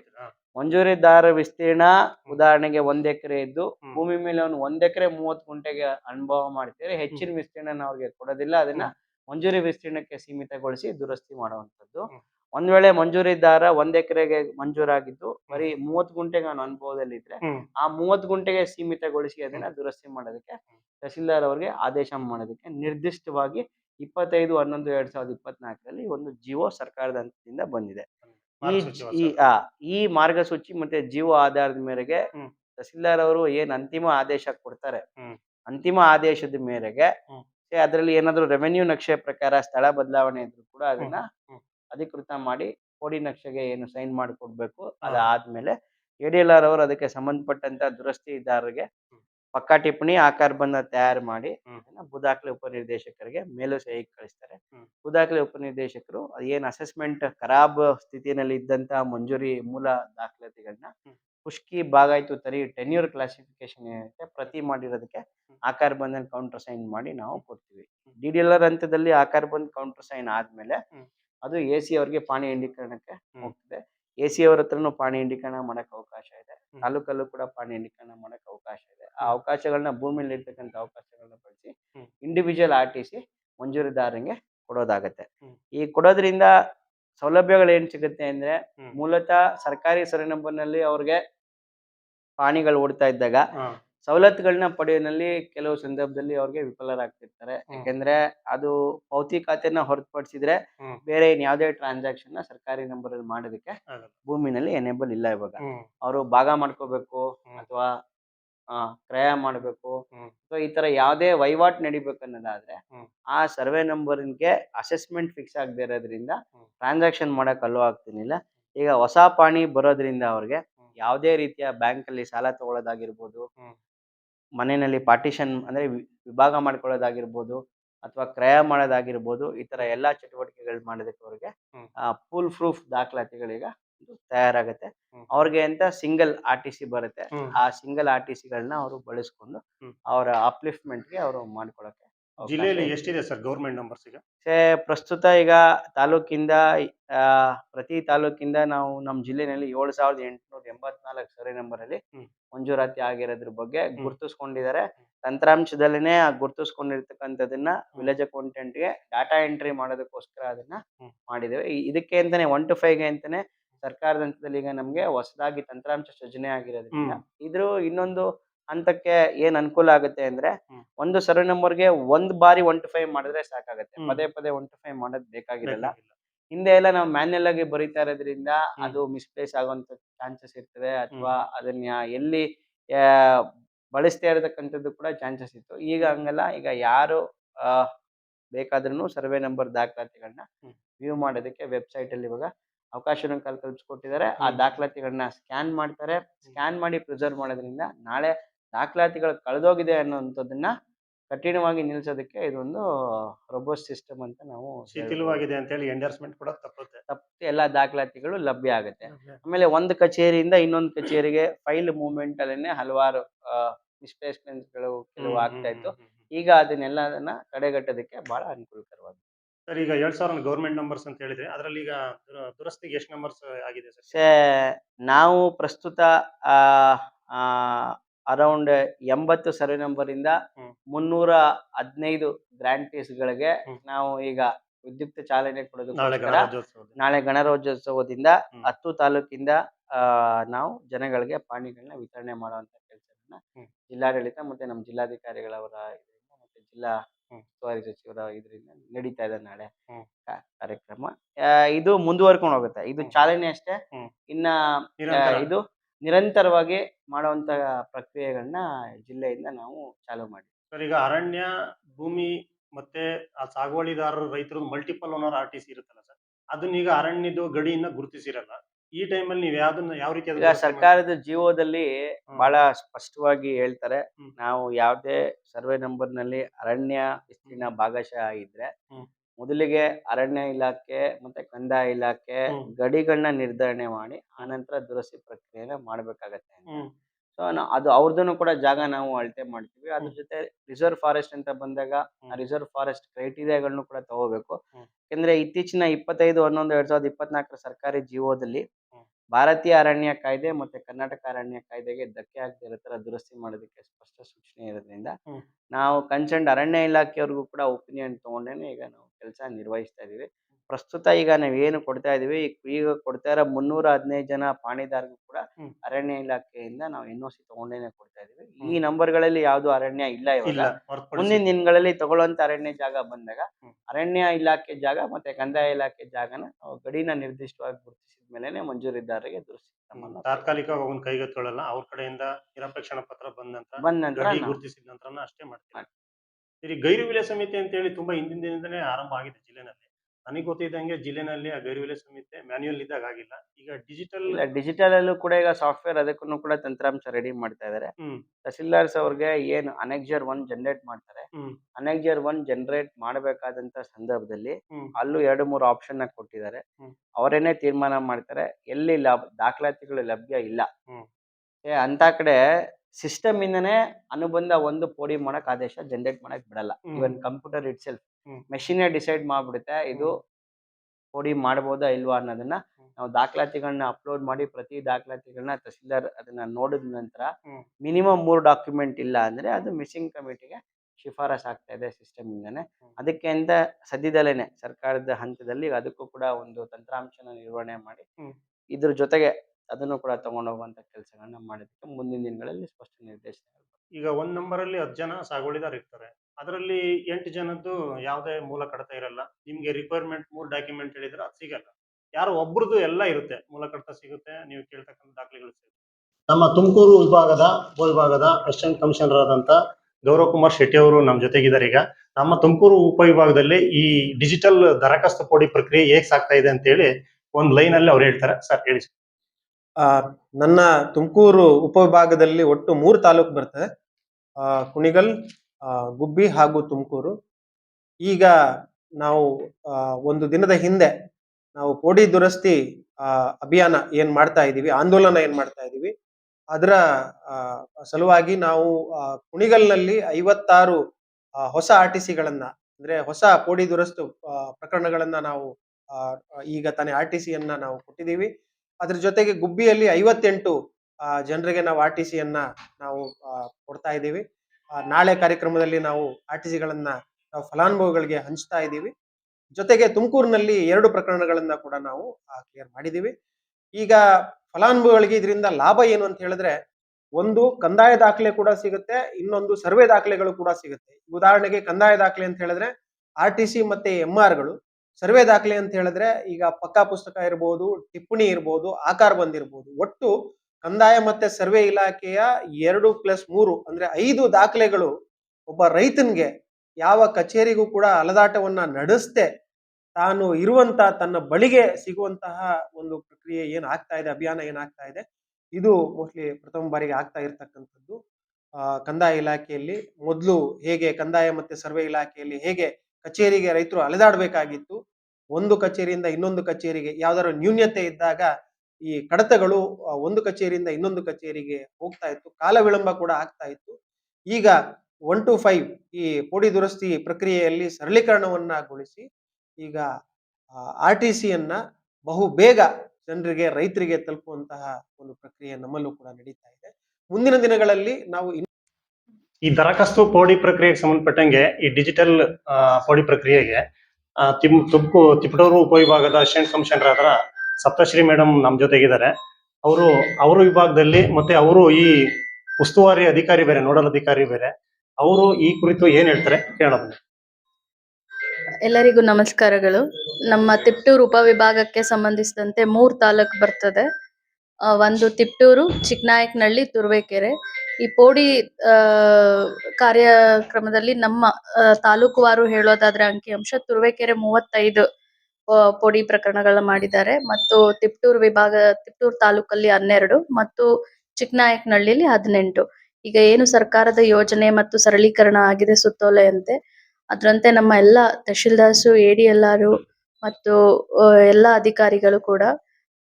ಮಂಜೂರಿದಾರ ವಿಸ್ತೀರ್ಣ ಉದಾಹರಣೆಗೆ ಒಂದ್ ಎಕರೆ ಇದ್ದು ಭೂಮಿ ಮೇಲೆ ಅವ್ನು ಒಂದ್ ಎಕರೆ ಮೂವತ್ ಗುಂಟೆಗೆ ಅನುಭವ ಮಾಡ್ತೀರಿ ಹೆಚ್ಚಿನ ವಿಸ್ತೀರ್ಣ ಅವ್ರಿಗೆ ಕೊಡೋದಿಲ್ಲ ಅದನ್ನ ಮಂಜೂರಿ ವಿಸ್ತೀರ್ಣಕ್ಕೆ ಸೀಮಿತಗೊಳಿಸಿ ದುರಸ್ತಿ ಮಾಡುವಂತದ್ದು. ಒಂದ್ ವೇಳೆ ಮಂಜೂರಿದಾರ ಒಂದ್ ಎಕರೆಗೆ ಮಂಜೂರಾಗಿದ್ದು ಬರೀ ಮೂವತ್ ಗುಂಟೆಗೆ ಅವನು ಅನುಭವದಲ್ಲಿ ಇದ್ರೆ ಆ ಮೂವತ್ ಗುಂಟೆಗೆ ಸೀಮಿತಗೊಳಿಸಿ ಅದನ್ನ ದುರಸ್ತಿ ಮಾಡೋದಕ್ಕೆ ತಹಸೀಲ್ದಾರ್ ಅವರಿಗೆ ಆದೇಶ ಮಾಡೋದಕ್ಕೆ ನಿರ್ದಿಷ್ಟವಾಗಿ ಇಪ್ಪತ್ತೈದು ಹನ್ನೊಂದು ಎರಡ್ ಸಾವಿರದ ಇಪ್ಪತ್ನಾಲ್ಕರಲ್ಲಿ ಒಂದು ಜಿಯೋ ಸರ್ಕಾರದ ಹಂತದಿಂದ ಬಂದಿದೆ. ಈ ಆ, ಈ ಮಾರ್ಗಸೂಚಿ ಮತ್ತೆ ಜೀವ ಆಧಾರದ ಮೇರೆಗೆ ಹ್ಮ್. ತಹಸೀಲ್ದಾರ್ ಅವರು ಏನ್ ಅಂತಿಮ ಆದೇಶ ಕೊಡ್ತಾರೆ ಹ್ಮ್. ಅಂತಿಮ ಆದೇಶದ ಮೇರೆಗೆ ಹ್ಮ್. ಅದರಲ್ಲಿ ಏನಾದ್ರು ರೆವೆನ್ಯೂ ನಕ್ಷೆ ಪ್ರಕಾರ ಸ್ಥಳ ಬದಲಾವಣೆ ಇದ್ರು ಕೂಡ ಅದನ್ನ ಹ್ಮ್. ಅಧಿಕೃತ ಮಾಡಿ ಕೋಡಿ ನಕ್ಷೆಗೆ ಏನು ಸೈನ್ ಮಾಡಿಕೊಡ್ಬೇಕು. ಅದಾದ್ಮೇಲೆ ಎ ಡಿ ಎಲ್ ಆರ್ ಅವರು ಅದಕ್ಕೆ ಸಂಬಂಧಪಟ್ಟಂತ ದುರಸ್ತಿದಾರರಿಗೆ. ಪಕ್ಕಾ ಟಿಪ್ಪಣಿ ಆಕಾರ ಬಂದ ತಯಾರು ಮಾಡಿ ಭೂದಾಖಲೆ ಉಪನಿರ್ದೇಶಕರಿಗೆ ಮೇಲು ಸಹಿ ಕಳಿಸ್ತಾರೆ. ಭೂದಾಖಲೆ ಉಪನಿರ್ದೇಶಕರು ಏನ್ ಅಸೆಸ್ಮೆಂಟ್ ಖರಾಬ್ ಸ್ಥಿತಿನಲ್ಲಿ ಇದ್ದಂತ ಮಂಜೂರಿ ಮೂಲ ದಾಖಲಾತಿಗಳನ್ನ. ಖುಷ್ಕಿ ಬಾಗಾಯ್ತು ತರಿ ಟೆನ್ಯೂರ್ ಕ್ಲಾಸಿಫಿಕೇಶನ್ ಏನಿರುತ್ತೆ ಪ್ರತಿ ಮಾಡಿರೋದಕ್ಕೆ ಆಕಾರ ಬಂದ ಕೌಂಟರ್ ಸೈನ್ ಮಾಡಿ ನಾವು ಕೊಡ್ತೀವಿ. ಡಿಡಿಎಲ್ಆರ್ ಡಿ ಎಲ್ ಆರ್ ಹಂತದಲ್ಲಿ ಆಕಾರ ಬಂದ್ ಕೌಂಟರ್ ಸೈನ್ ಆದ್ಮೇಲೆ ಅದು ಎ ಸಿ ಅವ್ರಿಗೆ ಪಾಣಿ ಇಂಡೀಕರಣಕ್ಕೆ. ಹೋಗ್ತದೆ. ಎ ಸಿ ಅವ್ರ ಹತ್ರನು ಪಾಣಿ ಇಂಡೀಕರಣ ಮಾಡಕ್ ಅವಕಾಶ ಇದೆ. ತಾಲೂಕಲ್ಲೂ ಕೂಡ ಪಾಣಿ ಇಂಡೀಕರಣ ಮಾಡಕ್ ಅವಕಾಶ ಇದೆ. ಆ ಅವಕಾಶಗಳನ್ನ ಭೂಮಿಲಿ ಇರ್ತಕ್ಕಂಥ ಅವಕಾಶಗಳನ್ನ ಬಳಸಿ ಇಂಡಿವಿಜುವಲ್ ಆರ್ ಟಿ ಸಿ ಮಂಜೂರಿದಾರಂಗೆ ಕೊಡೋದಾಗತ್ತೆ. ಈ ಕೊಡೋದ್ರಿಂದ ಸೌಲಭ್ಯಗಳು ಏನ್ ಸಿಗುತ್ತೆ ಅಂದ್ರೆ ಮೂಲತಃ ಸರ್ಕಾರಿ ಸರಿ ನಂಬರ್ನಲ್ಲಿ ಅವ್ರಿಗೆ ಪಾಣಿಗಳು ಓಡ್ತಾ ಇದ್ದಾಗ. ಸವಲತ್ತುಗಳನ್ನ ಪಡೆಯೋನಲ್ಲಿ ಕೆಲವು ಸಂದರ್ಭದಲ್ಲಿ ಅವ್ರಿಗೆ ವಿಫಲರಾಗ್ತಿರ್ತಾರೆ. ಯಾಕಂದ್ರೆ ಅದು ಪೌತಿ ಖಾತೆನ ಹೊರತುಪಡಿಸಿದ್ರೆ. ಬೇರೆ ಇನ್ ಯಾವುದೇ ಟ್ರಾನ್ಸಾಕ್ಷನ್ನ ಸರ್ಕಾರಿ ನಂಬರ್ ಅಲ್ಲಿ ಮಾಡೋದಕ್ಕೆ ಭೂಮಿನಲ್ಲಿ ಎನೇಬಲ್ ಇಲ್ಲ ಇವಾಗ. ಅವರು ಭಾಗ ಮಾಡ್ಕೋಬೇಕು ಅಥವಾ ಕ್ರಯ ಮಾಡಬೇಕು. ಸೊ ಈ ತರ ಯಾವುದೇ ವಹಿವಾಟು ನಡಿಬೇಕು ಅನ್ನೋದಾದ್ರೆ ಆ ಸರ್ವೆ ನಂಬರ್ಗೆ ಅಸೆಸ್ಮೆಂಟ್ ಫಿಕ್ಸ್ ಆಗದೆ ಇರೋದ್ರಿಂದ ಟ್ರಾನ್ಸಾಕ್ಷನ್ ಮಾಡಕ್ ಅಲೋ ಆಗ್ತಿರ್ಲಿಲ್ಲ. ಈಗ ಹೊಸ ಪಾಣಿ ಬರೋದ್ರಿಂದ ಅವ್ರಿಗೆ. ಯಾವುದೇ ರೀತಿಯ ಬ್ಯಾಂಕ್ ಅಲ್ಲಿ ಸಾಲ ತಗೊಳ್ಳೋದಾಗಿರ್ಬೋದು ಮನೆಯಲ್ಲಿ ಪಾರ್ಟಿಷನ್ ಅಂದ್ರೆ ವಿಭಾಗ ಮಾಡ್ಕೊಳ್ಳೋದಾಗಿರ್ಬೋದು ಅಥವಾ ಕ್ರಯ ಮಾಡೋದಾಗಿರ್ಬೋದು ಈ ತರ ಎಲ್ಲಾ ಚಟುವಟಿಕೆಗಳು ಮಾಡೋದಕ್ಕೆ ಅವ್ರಿಗೆ. ಫುಲ್ ಪ್ರೂಫ್ ದಾಖಲಾತಿಗಳೀಗ ತಯಾರಾಗತ್ತೆ. ಅವ್ರಿಗೆ ಅಂತ ಸಿಂಗಲ್ ಆರ್ ಟಿ ಸಿ ಬರುತ್ತೆ ಆ ಸಿಂಗಲ್ ಆರ್ ಟಿ ಸಿಗಳನ್ನ ಅವರು ಬಳಸ್ಕೊಂಡು ಅವರ ಅಪ್ಲಿಫ್ಟ್ಮೆಂಟ್ಗೆ ಅವರು ಮಾಡ್ಕೊಳಕ್ಕೆ ಜಿಲ್ಲೆಯಲ್ಲಿ. ಎಷ್ಟಿದೆ ಸರ್ ಗೌರ್ಮೆಂಟ್ ನಂಬರ್ಸ್ ಈಗ ಪ್ರಸ್ತುತ ಈಗ ತಾಲೂಕಿಂದ ಪ್ರತಿ ತಾಲೂಕಿಂದ ನಾವು ನಮ್ಮ ಜಿಲ್ಲೆನಲ್ಲಿ ಏಳು ಸಾವಿರದ ಎಂಟುನೂರ ಎಂಬತ್ನಾಲ್ಕು ಸರ್ವೆ ನಂಬರ್ ಅಲ್ಲಿ. ಮಂಜೂರಾತಿ ಆಗಿರೋದ್ರ ಬಗ್ಗೆ ಗುರುತಿಸ್ಕೊಂಡಿದ್ದಾರೆ ತಂತ್ರಾಂಶದಲ್ಲಿನೇ ಆ ಗುರುತಿಸ್ಕೊಂಡಿರ್ತಕ್ಕಂಥದನ್ನ ವಿಲೇಜ್ ಅಕೌಂಟೆಂಟ್ಗೆ ಡಾಟಾ ಎಂಟ್ರಿ ಮಾಡೋದಕ್ಕೋಸ್ಕರ ಅದನ್ನ. ಮಾಡಿದ್ದೇವೆ ಇದಕ್ಕೆ ಅಂತಾನೆ ಒನ್ ಟು ಫೈವ್ಗೆ ಅಂತಾನೆ ಸರ್ಕಾರದ ಹಂತದಲ್ಲಿ ಈಗ ನಮ್ಗೆ ಹೊಸದಾಗಿ ತಂತ್ರಾಂಶ ಸೃಜನೆ ಆಗಿರೋದ್ರಿಂದ ಇದ್ರೂ ಇನ್ನೊಂದು ಹಂತಕ್ಕೆ ಏನ್ ಅನುಕೂಲ ಆಗುತ್ತೆ ಅಂದ್ರೆ ಒಂದು ಸರ್ವೆ ನಂಬರ್ಗೆ ಒಂದ್ ಬಾರಿ ಒನ್ ಟು ಫೈವ್ ಮಾಡಿದ್ರೆ ಸಾಕಾಗುತ್ತೆ. ಪದೇ ಪದೇ ಒನ್ ಟು ಫೈವ್ ಮಾಡೋದ್ ಬೇಕಾಗಿರಲ್ಲ. ಹಿಂದೆ ಎಲ್ಲ ನಾವು ಮ್ಯಾನ್ಯಲ್ ಆಗಿ ಬರೀತಾ ಇರೋದ್ರಿಂದ. ಅದು ಮಿಸ್ಪ್ಲೇಸ್ ಆಗುವಂತ ಚಾನ್ಸಸ್ ಇರ್ತದೆ ಅಥವಾ ಅದನ್ನ ಎಲ್ಲಿ ಬಳಸ್ತಾ ಇರತಕ್ಕಂಥದ್ದು ಕೂಡ ಚಾನ್ಸಸ್ ಇತ್ತು. ಈಗ ಹಂಗಲ್ಲ. ಈಗ ಯಾರು ಆ ಬೇಕಾದ್ರೂ ಸರ್ವೆ ನಂಬರ್ ದಾಖಲಾತಿಗಳನ್ನ. ವ್ಯೂ ಮಾಡೋದಕ್ಕೆ ವೆಬ್ಸೈಟ್ ಅಲ್ಲಿ ಇವಾಗ ಅವಕಾಶನ ಕಲ್ ಕಲ್ಪಿಸ್ಕೊಟ್ಟಿದ್ದಾರೆ. ಆ. ದಾಖಲಾತಿಗಳನ್ನ ಸ್ಕ್ಯಾನ್ ಮಾಡ್ತಾರೆ. ಸ್ಕ್ಯಾನ್ ಮಾಡಿ ಪ್ರಿಸರ್ವ್ ಮಾಡೋದ್ರಿಂದ ನಾಳೆ ದಾಖಲಾತಿಗಳು ಕಳೆದೋಗಿದೆ ಅನ್ನೋಂಥದ್ದನ್ನ ಕಠಿಣವಾಗಿ ನಿಲ್ಸೋದಕ್ಕೆ ಇದೊಂದು ರೋಬೋಟ್ ಸಿಸ್ಟಮ್ ಅಂತ ನಾವು. ಶಿಥಿಲವಾಗಿದೆ ಅಂತ ಹೇಳಿ ಎಂಡರ್ಸ್ಮೆಂಟ್ ಕೂಡ ತಪ್ಪುತ್ತೆ. ತಪ್ಪು ಎಲ್ಲ ದಾಖಲಾತಿಗಳು ಲಭ್ಯ ಆಗುತ್ತೆ. ಆಮೇಲೆ ಒಂದು ಕಚೇರಿಯಿಂದ ಇನ್ನೊಂದು ಕಚೇರಿಗೆ ಫೈಲ್ ಮೂವ್ಮೆಂಟ್ ಅಲ್ಲೇನೆ ಹಲವಾರು ಮಿಸ್ಪ್ಲೇಸ್ಮೆಂಟ್ಗಳು ಕೆಲವು ಆಗ್ತಾ ಇತ್ತು. ಈಗ ಅದನ್ನೆಲ್ಲದನ್ನ ತಡೆಗಟ್ಟೋದಕ್ಕೆ ಬಹಳ ಅನುಕೂಲಕರವಾಗಿದೆ. ಸರ್ ಈಗ ಎರಡ್ ಸಾವಿರ ಗೌರ್ಮೆಂಟ್ ನಂಬರ್ಸ್ ಅಂತ ಹೇಳಿದ್ರೆ ಅದರಲ್ಲಿ ಈಗ ದುರ- ದುರಸ್ತಿಗೆ ಎಷ್ಟು ನಂಬರ್ಸ್ ಆಗಿದೆ ಸರ್ ಸೇ ನಾವು ಪ್ರಸ್ತುತ ಅರೌಂಡ್ ಎಂಬತ್ತು ಸರ್ವೆ ನಂಬರ್ ಇಂದ ಹ್ಮ್. ಮುನ್ನೂರ ಹದಿನೈದು ಗ್ರಾಂಟೀಸ್ ಗಳಿಗೆ ಹ್ಮ್. ನಾವು ಈಗ ವಿದ್ಯುಕ್ತ ಚಾಲನೆ ನಾಳೆ ಕೊಡೋದಕ್ಕೋಸ್ಕರ ಗಣರಾಜ್ಯೋತ್ಸವ ನಾಳೆ ಗಣರಾಜ್ಯೋತ್ಸವದಿಂದ ಹ್ಮ್. ಹತ್ತು ತಾಲೂಕಿಂದ ಆ, ನಾವು ಜನಗಳಿಗೆ ಪಾಣಿಗಳನ್ನ ವಿತರಣೆ ಮಾಡುವಂತ ಕೆಲಸವನ್ನ ಹ್ಮ್. ಜಿಲ್ಲಾಡಳಿತ ಮತ್ತೆ ನಮ್ಮ ಜಿಲ್ಲಾಧಿಕಾರಿಗಳವರ ಇದರಿಂದ ಮತ್ತೆ ಜಿಲ್ಲಾ ಉಸ್ತುವಾರಿ ಸಚಿವರ ಇದರಿಂದ ನಡೀತಾ ಇದೆ ನಾಳೆ. ಕಾರ್ಯಕ್ರಮ. ಆ, ಇದು ಮುಂದುವರ್ಕೊಂಡು ಹೋಗುತ್ತೆ. ಇದು ಚಾಲನೆ ಅಷ್ಟೇ. ಹ್ಮ್. ಇನ್ನ ಆ, ನಿರಂತರ. ಇದು ನಿರಂತರವಾಗಿ ಮಾಡುವಂತ ಪ್ರಕ್ರಿಯೆಗಳನ್ನ ಜಿಲ್ಲೆಯಿಂದ ನಾವು ಚಾಲೂ ಮಾಡಿ. ಸರ್ ಈಗ ಅರಣ್ಯ ಭೂಮಿ ಮತ್ತೆ ಆ ಸಾಗುವಳಿದಾರರು ರೈತರು multiple owner R T C ಇರುತ್ತಲ್ಲ ಸರ್? ಅದನ್ನ ಈಗ ಅರಣ್ಯದ ಗಡಿಯನ್ನ ಗುರುತಿಸಿರಲ್ಲ. ಈ ಟೈಮಲ್ಲಿ ನೀವು ಯಾವ್ದನ್ನ ಯಾವ ರೀತಿ ಈಗ ಸರ್ಕಾರದ ಜೀವೋದಲ್ಲಿ. ಬಹಳ ಸ್ಪಷ್ಟವಾಗಿ ಹೇಳ್ತಾರೆ ಹ್ಮ್. ನಾವು ಯಾವುದೇ ಸರ್ವೆ ನಂಬರ್ನಲ್ಲಿ ಅರಣ್ಯ ವಿಸ್ತೀರ್ಣ ಭಾಗಶಃ ಇದ್ರೆ ಹ್ಮ್. ಮೊದಲಿಗೆ ಅರಣ್ಯ ಇಲಾಖೆ ಮತ್ತೆ ಕಂದಾಯ ಇಲಾಖೆ ಹ್ಮ್. ಗಡಿಗಳನ್ನ ನಿರ್ಧರಣೆ ಮಾಡಿ ಆನಂತರ ದುರಸ್ತಿ ಪ್ರಕ್ರಿಯೆನ ಮಾಡ್ಬೇಕಾಗತ್ತೆ ಹ್ಮ್. ಸೊ ಅದು ಅವ್ರದ್ದು ಕೂಡ ಜಾಗ ನಾವು ಅಳತೆ ಮಾಡ್ತೀವಿ ಅದ್ರ ಹ್ಮ್. ಜೊತೆ ರಿಸರ್ವ್ ಫಾರೆಸ್ಟ್ ಅಂತ ಬಂದಾಗ ಹ್ಮ್. ರಿಸರ್ವ್ ಫಾರೆಸ್ಟ್ ಕ್ರೈಟೀರಿಯಾಗಳನ್ನು ಕೂಡ ತಗೋಬೇಕು ಹ್ಮ್. ಯಾಕಂದ್ರೆ ಇತ್ತೀಚಿನ ಇಪ್ಪತ್ತೈದು ಹನ್ನೊಂದು ಎರಡ್ ಸಾವಿರದ ಇಪ್ಪತ್ನಾಲ್ಕರ ಸರ್ಕಾರಿ ಜೀವೋದಲ್ಲಿ. ಭಾರತೀಯ ಅರಣ್ಯ ಕಾಯ್ದೆ ಮತ್ತೆ ಕರ್ನಾಟಕ ಅರಣ್ಯ ಕಾಯ್ದೆಗೆ ಧಕ್ಕೆ ಆಗದೆ ಇರೋ ತರ ದುರಸ್ತಿ ಮಾಡೋದಕ್ಕೆ ಸ್ಪಷ್ಟ ಸೂಚನೆ ಇರೋದ್ರಿಂದ ನಾವು ಕನ್ಸರ್ನ್ ಅರಣ್ಯ ಇಲಾಖೆಯವ್ರಿಗೂ ಕೂಡ ಒಪಿನಿಯನ್ ತಗೊಂಡೇನೆ ಈಗ ನಾವು ಕೆಲಸ ನಿರ್ವಹಿಸ್ತಾ ಇದೀವಿ ಪ್ರಸ್ತುತ ಈಗ ನಾವು ಏನು ಕೊಡ್ತಾ ಇದೀವಿ ಈಗ ಕೊಡ್ತಾ ಇರೋ ಮುನ್ನೂರ ಹದಿನೈದು ಜನ ಪಾಣಿದಾರರಿಗೂ ಕೂಡ ಅರಣ್ಯ ಇಲಾಖೆಯಿಂದ ನಾವು ಎನ್ ಒ ಸಿ ತಗೊಂಡೇನೆ ಕೊಡ್ತಾ ಇದೀವಿ. ಈ. ನಂಬರ್ಗಳಲ್ಲಿ ಯಾವ್ದು ಅರಣ್ಯ ಇಲ್ಲ ಇವಾಗ. ಮುಂದಿನ ದಿನಗಳಲ್ಲಿ ತಗೊಳ್ಳುವಂತ ಅರಣ್ಯ ಜಾಗ ಬಂದಾಗ ಅರಣ್ಯ ಇಲಾಖೆ ಜಾಗ ಮತ್ತೆ ಕಂದಾಯ ಇಲಾಖೆ ಜಾಗನ ನಾವು ಗಡಿನ ನಿರ್ದಿಷ್ಟವಾಗಿ ಗುರುತಿಸಿದ ಮೇಲೆನೆ ಮಂಜೂರಿದಾರರಿಗೆ ತಾತ್ಕಾಲಿಕ ತಾತ್ಕಾಲಿಕವಾಗಿ ಅವನ್ ಕೈಗೆತ್ಕೊಳ್ಳಲ್ಲ ಅವ್ರ ಕಡೆಯಿಂದ ನಿರಪೇಕ್ಷಣ ಪತ್ರ ಬಂದ ನಂತರ ಬಂದ ನಂತರ ಗಡಿ ಗುರುತಿಸಿದ ನಂತರ ಅಷ್ಟೇ ಮಾಡ್ತೀವಿ. ಗೈರು ವಿಲೆ ಸಮಿತಿ ಅಂತ ಹೇಳಿ ತುಂಬಾ ಹಿಂದಿನ ದಿನದಿಂದಲೇ ಆರಂಭ ಆಗಿದೆ ಜಿಲ್ಲೆನಲ್ಲಿ. ನನಗೆ ಗೊತ್ತಿದ್ದಂಗೆ ಜಿಲ್ಲೆನಲ್ಲಿ ಆ ಗೈರು ವಿಲೆ ಸಮಿತಿ ಮ್ಯಾನ್ಯುಯಲ್ ಇದ್ದಾಗ ಆಗಿಲ್ಲ. ಈಗ ಡಿಜಿಟಲ್ ಡಿಜಿಟಲ್ ಅಲ್ಲೂ ಕೂಡ ಈಗ ಸಾಫ್ಟ್ವೇರ್ ಅದಕ್ಕೂ ಕೂಡ ತಂತ್ರಾಂಶ ರೆಡಿ ಮಾಡ್ತಾ ಇದಾರೆ. ಹ್ಮ್. ತಹಸೀಲ್ದಾರ್ಸ್ ಅವ್ರಿಗೆ ಏನು ಅನೆಕ್ಜರ್ ಒನ್ ಜನರೇಟ್ ಮಾಡ್ತಾರೆ. ಹ್ಮ್. ಅನೆಕ್ಜರ್ ಒನ್ ಜನರೇಟ್ ಮಾಡಬೇಕಾದಂತ ಸಂದರ್ಭದಲ್ಲಿ ಹ್ಮ್. ಅಲ್ಲೂ ಎರಡು ಮೂರು ಆಪ್ಷನ್ನ ಕೊಟ್ಟಿದ್ದಾರೆ. ಹ್ಮ್. ಅವರೇನೆ ತೀರ್ಮಾನ ಮಾಡ್ತಾರೆ ಎಲ್ಲಿ ಲಾಭ ದಾಖಲಾತಿಗಳು ಲಭ್ಯ ಇಲ್ಲ. ಹ್ಮ್. ಏ, ಅಂತ ಕಡೆ ಸಿಸ್ಟಮ್ ಇಂದನೇ ಅನುಬಂಧ ಒಂದು ಪೋಡಿ ಮಾಡಕ್ ಆದೇಶ ಜನರೇಟ್ ಮಾಡಕ್ ಬಿಡಲ್ಲ. ಹ್ಮ್. Even computer itself. ಮೆಷಿನೇ ಡಿಸೈಡ್ ಮಾಡ್ಬಿಡುತ್ತೆ ಇದು ಹೊಡಿ ಮಾಡ್ಬೋದಾ ಇಲ್ವಾ ಅನ್ನೋದನ್ನ ನಾವು ದಾಖಲಾತಿಗಳನ್ನ ಅಪ್ಲೋಡ್ ಮಾಡಿ ಪ್ರತಿ ದಾಖಲಾತಿಗಳನ್ನ ತಹಸೀಲ್ದಾರ್ ಅದನ್ನ ನೋಡಿದ ನಂತರ ಮಿನಿಮಮ್ ಮೂರು ಡಾಕ್ಯುಮೆಂಟ್ ಇಲ್ಲ ಅಂದ್ರೆ ಅದು ಮಿಸ್ಸಿಂಗ್ ಕಮಿಟಿಗೆ ಶಿಫಾರಸ್ ಆಗ್ತಾ ಇದೆ ಸಿಸ್ಟಮ್ ಇಂದಾನೆ. ಅದಕ್ಕೆ ಅಂತ ಸದ್ಯದಲ್ಲೇನೆ ಸರ್ಕಾರದ ಹಂತದಲ್ಲಿ ಅದಕ್ಕೂ ಕೂಡ ಒಂದು ತಂತ್ರಾಂಶನ ನಿರ್ವಹಣೆ ಮಾಡಿ. ಇದ್ರ ಜೊತೆಗೆ ಅದನ್ನು ಕೂಡ ತಗೊಂಡೋಗುವಂತ ಕೆಲಸಗಳನ್ನ ಮಾಡೋದಕ್ಕೆ ಮುಂದಿನ ದಿನಗಳಲ್ಲಿ ಸ್ಪಷ್ಟ ನಿರ್ದೇಶನ ಈಗ ಒಂದ್ ನಂಬರ್ ಅಲ್ಲಿ ಹತ್ತು ಜನ ಸಾಗುವಳಿದಾರ ಇರ್ತಾರೆ. ಅದರಲ್ಲಿ ಎಂಟು ಜನದ್ದು ಯಾವುದೇ ಮೂಲ ಕಡತ ಇರಲ್ಲ. ನಿಮ್ಗೆ ರಿಕ್ವೈರ್ಮೆಂಟ್ ಮೂರ್ ಡಾಕ್ಯುಮೆಂಟ್ ಹೇಳಿದ್ರೆ ಅದು ಸಿಗಲ್ಲ. ಯಾರು ಒಬ್ರದ್ದು ಎಲ್ಲ ಇರುತ್ತೆ. ಮೂಲ ಕಡತ ಸಿಗುತ್ತೆ, ನೀವು ಕೇಳ್ತಕ್ಕಂಥ ದಾಖಲೆಗಳು ಸಿಗುತ್ತೆ. ನಮ್ಮ ತುಮಕೂರು ವಿಭಾಗದ ಉಪವಿಭಾಗದ ಅಸಿಸ್ಟೆಂಟ್ ಕಮಿಷನರ್ ಆದಂತ ಗೌರವ್ ಕುಮಾರ್ ಶೆಟ್ಟಿ ಅವರು ನಮ್ಮ ಜೊತೆಗಿದ್ದಾರೆ ಈಗ. ನಮ್ಮ ತುಮಕೂರು ಉಪವಿಭಾಗದಲ್ಲಿ ಈ ಡಿಜಿಟಲ್ ದರಖಾಸ್ತು ಪೋಡಿ ಪ್ರಕ್ರಿಯೆ ಹೇಗೆ ಸಾಗ್ತಾ ಇದೆ ಅಂತ ಹೇಳಿ ಒಂದು ಲೈನ್ ಅಲ್ಲಿ ಅವ್ರು ಹೇಳ್ತಾರೆ. ಸರ್, ಹೇಳಿ ನನ್ನ ತುಮಕೂರು ಉಪವಿಭಾಗದಲ್ಲಿ ಒಟ್ಟು ಮೂರು ತಾಲೂಕು ಬರ್ತದೆ. ಕುಣಿಗಲ್ ಗುಬ್ಬಿ ಹಾಗೂ ತುಮಕೂರು. ಈಗ ನಾವು ಒಂದು ದಿನದ ಹಿಂದೆ ನಾವು ಕೋಡಿ ದುರಸ್ತಿ ಅಭಿಯಾನ ಏನ್ ಮಾಡ್ತಾ ಇದ್ದೀವಿ, ಆಂದೋಲನ ಏನ್ ಮಾಡ್ತಾ ಇದ್ದೀವಿ, ಅದರ ಸಲುವಾಗಿ ನಾವು ಕುಣಿಗಲ್ನಲ್ಲಿ ಐವತ್ತಾರು ಹೊಸ ಆರ್ ಟಿ ಸಿಗಳನ್ನ ಅಂದ್ರೆ ಹೊಸ ಕೋಡಿ ದುರಸ್ತು ಪ್ರಕರಣಗಳನ್ನು ನಾವು ಈಗ ತಾನೇ ಆರ್ ಟಿ ಸಿಯನ್ನ ನಾವು ಕೊಟ್ಟಿದ್ದೀವಿ. ಅದ್ರ ಜೊತೆಗೆ ಗುಬ್ಬಿಯಲ್ಲಿ ಐವತ್ತೆಂಟು ಜನರಿಗೆ ನಾವು ಆರ್ ಟಿ ಸಿಯನ್ನ ನಾವು ಆ, ಕೊಡ್ತಾ ಇದ್ದೀವಿ. ಆ, ನಾಳೆ ಕಾರ್ಯಕ್ರಮದಲ್ಲಿ ನಾವು ಆರ್ ಟಿ ಸಿಗಳನ್ನ ನಾವು ಫಲಾನುಭವಿಗಳಿಗೆ ಹಂಚ್ತಾ ಇದ್ದೀವಿ. ಜೊತೆಗೆ ತುಮಕೂರಿನಲ್ಲಿ ಎರಡು ಪ್ರಕರಣಗಳನ್ನ ಕೂಡ ನಾವು ಕ್ಲಿಯರ್ ಮಾಡಿದ್ದೀವಿ. ಈಗ ಫಲಾನುಭವಿಗಳಿಗೆ ಇದರಿಂದ ಲಾಭ ಏನು ಅಂತ ಹೇಳಿದ್ರೆ ಒಂದು ಕಂದಾಯ ದಾಖಲೆ ಕೂಡ ಸಿಗುತ್ತೆ ಇನ್ನೊಂದು ಸರ್ವೆ ದಾಖಲೆಗಳು ಕೂಡ ಸಿಗುತ್ತೆ. ಉದಾಹರಣೆಗೆ ಕಂದಾಯ ದಾಖಲೆ ಅಂತ ಹೇಳಿದ್ರೆ ಆರ್ ಟಿ ಸಿ ಮತ್ತೆ ಎಂ ಗಳು ಸರ್ವೆ ದಾಖಲೆ ಅಂತ ಹೇಳಿದ್ರೆ ಈಗ ಪಕ್ಕಾ ಪುಸ್ತಕ ಇರ್ಬೋದು ಟಿಪ್ಪಣಿ ಇರ್ಬೋದು ಆಕಾರ ಬಂದಿರ್ಬೋದು. ಒಟ್ಟು ಕಂದಾಯ ಮತ್ತೆ ಸರ್ವೆ ಇಲಾಖೆಯ ಎರಡು ಪ್ಲಸ್ ಮೂರು ಅಂದ್ರೆ ಐದು ದಾಖಲೆಗಳು ಒಬ್ಬ ರೈತನ್ಗೆ ಯಾವ ಕಚೇರಿಗೂ ಕೂಡ ಅಲದಾಟವನ್ನ ನಡೆಸದೆ, ತಾನು ಇರುವಂತ ತನ್ನ ಬಳಿಗೆ ಸಿಗುವಂತಹ ಒಂದು ಪ್ರಕ್ರಿಯೆ ಏನ್ ಆಗ್ತಾ ಇದೆ, ಅಭಿಯಾನ ಏನಾಗ್ತಾ ಇದೆ, ಇದು ಮೋಸ್ಟ್ಲಿ ಪ್ರಥಮ ಬಾರಿಗೆ ಆಗ್ತಾ ಇರ್ತಕ್ಕಂಥದ್ದು. ಕಂದಾಯ ಇಲಾಖೆಯಲ್ಲಿ ಮೊದಲು ಹೇಗೆ ಕಂದಾಯ ಮತ್ತೆ ಸರ್ವೆ ಇಲಾಖೆಯಲ್ಲಿ ಹೇಗೆ ಕಚೇರಿಗೆ ರೈತರು ಅಲೆದಾಡಬೇಕಾಗಿತ್ತು, ಒಂದು ಕಚೇರಿಯಿಂದ ಇನ್ನೊಂದು ಕಚೇರಿಗೆ ಯಾವ್ದಾದ್ರು ನ್ಯೂನ್ಯತೆ ಇದ್ದಾಗ ಈ ಕಡತಗಳು ಒಂದು ಕಚೇರಿಯಿಂದ ಇನ್ನೊಂದು ಕಚೇರಿಗೆ ಹೋಗ್ತಾ ಇತ್ತು. ಕಾಲ ವಿಳಂಬ ಕೂಡ ಆಗ್ತಾ ಇತ್ತು. ಈಗ ಒನ್ ಟು ಫೈವ್ ಈ ಪೋಡಿ ದುರಸ್ತಿ ಪ್ರಕ್ರಿಯೆಯಲ್ಲಿ ಸರಳೀಕರಣವನ್ನಗೊಳಿಸಿ ಈಗ ಆರ್ ಟಿ ಸಿಯನ್ನ ಬಹು ಬೇಗ ಜನರಿಗೆ ರೈತರಿಗೆ ತಲುಪುವಂತಹ ಒಂದು ಪ್ರಕ್ರಿಯೆ ನಮ್ಮಲ್ಲೂ ಕೂಡ ನಡೀತಾ ಇದೆ. ಮುಂದಿನ ದಿನಗಳಲ್ಲಿ ನಾವು ಈ ದರಖಾಸ್ತು ಪೋಡಿ ಪ್ರಕ್ರಿಯೆಗೆ ಸಂಬಂಧಪಟ್ಟಂಗೆ ಈ ಡಿಜಿಟಲ್ ಪೋಡಿ ಪ್ರಕ್ರಿಯೆಗೆ ಆ, ತಿಮ್ ತುಮಕು ತಿಪಟೂರು ಉಪವಿಭಾಗದ ಅಸಿಸ್ಟೆಂಟ್ ಕಮಿಷನರ್ ಆದ ಸಪ್ತಶ್ರೀ ಮೇಡಮ್ ನಮ್ ಜೊತೆಗಿದ್ದಾರೆ. ಅವರು ಅವರು ವಿಭಾಗದಲ್ಲಿ ಮತ್ತೆ ಅವರು ಈ ಉಸ್ತುವಾರಿ ಅಧಿಕಾರಿ ಬೇರೆ, ನೋಡಲ್ ಅಧಿಕಾರಿ ಬೇರೆ, ಅವರು ಈ ಕುರಿತು ಏನ್ ಹೇಳ್ತಾರೆ ಕೇಳೋಣ. ಎಲ್ಲರಿಗೂ ನಮಸ್ಕಾರಗಳು. ನಮ್ಮ ತಿಪ್ಟೂರು ಉಪವಿಭಾಗಕ್ಕೆ ಸಂಬಂಧಿಸಿದಂತೆ ಮೂರ್ ತಾಲೂಕು ಬರ್ತದೆ. ಒಂದು ತಿಪ್ಟೂರು ಚಿಕ್ಕನಾಯಕನಹಳ್ಳಿ ತುರುವೇಕೆರೆ. ಈ ಪೋಡಿ ಕಾರ್ಯಕ್ರಮದಲ್ಲಿ ನಮ್ಮ ತಾಲೂಕುವಾರು ಹೇಳೋದಾದ್ರೆ ಅಂಕಿಅಂಶ ತುರುವೇಕೆರೆ ಮೂವತ್ತೈದು. ಪೋಡಿ ಪ್ರಕರಣಗಳನ್ನ ಮಾಡಿದ್ದಾರೆ. ಮತ್ತು ತಿಪಟೂರು ವಿಭಾಗ ತಿಪಟೂರು ತಾಲೂಕಲ್ಲಿ ಹನ್ನೆರಡು ಮತ್ತು ಚಿಕ್ಕನಾಯಕನಹಳ್ಳಿಲಿ ಹದಿನೆಂಟು. ಈಗ ಏನು ಸರ್ಕಾರದ ಯೋಜನೆ ಮತ್ತು ಸರಳೀಕರಣ ಆಗಿದೆ ಸುತ್ತೋಲೆಯಂತೆ ಅದರಂತೆ ನಮ್ಮ ಎಲ್ಲ ತಹಶೀಲ್ದಾರ್ಸು ಎ ಡಿ ಮತ್ತು ಎಲ್ಲ ಅಧಿಕಾರಿಗಳು ಕೂಡ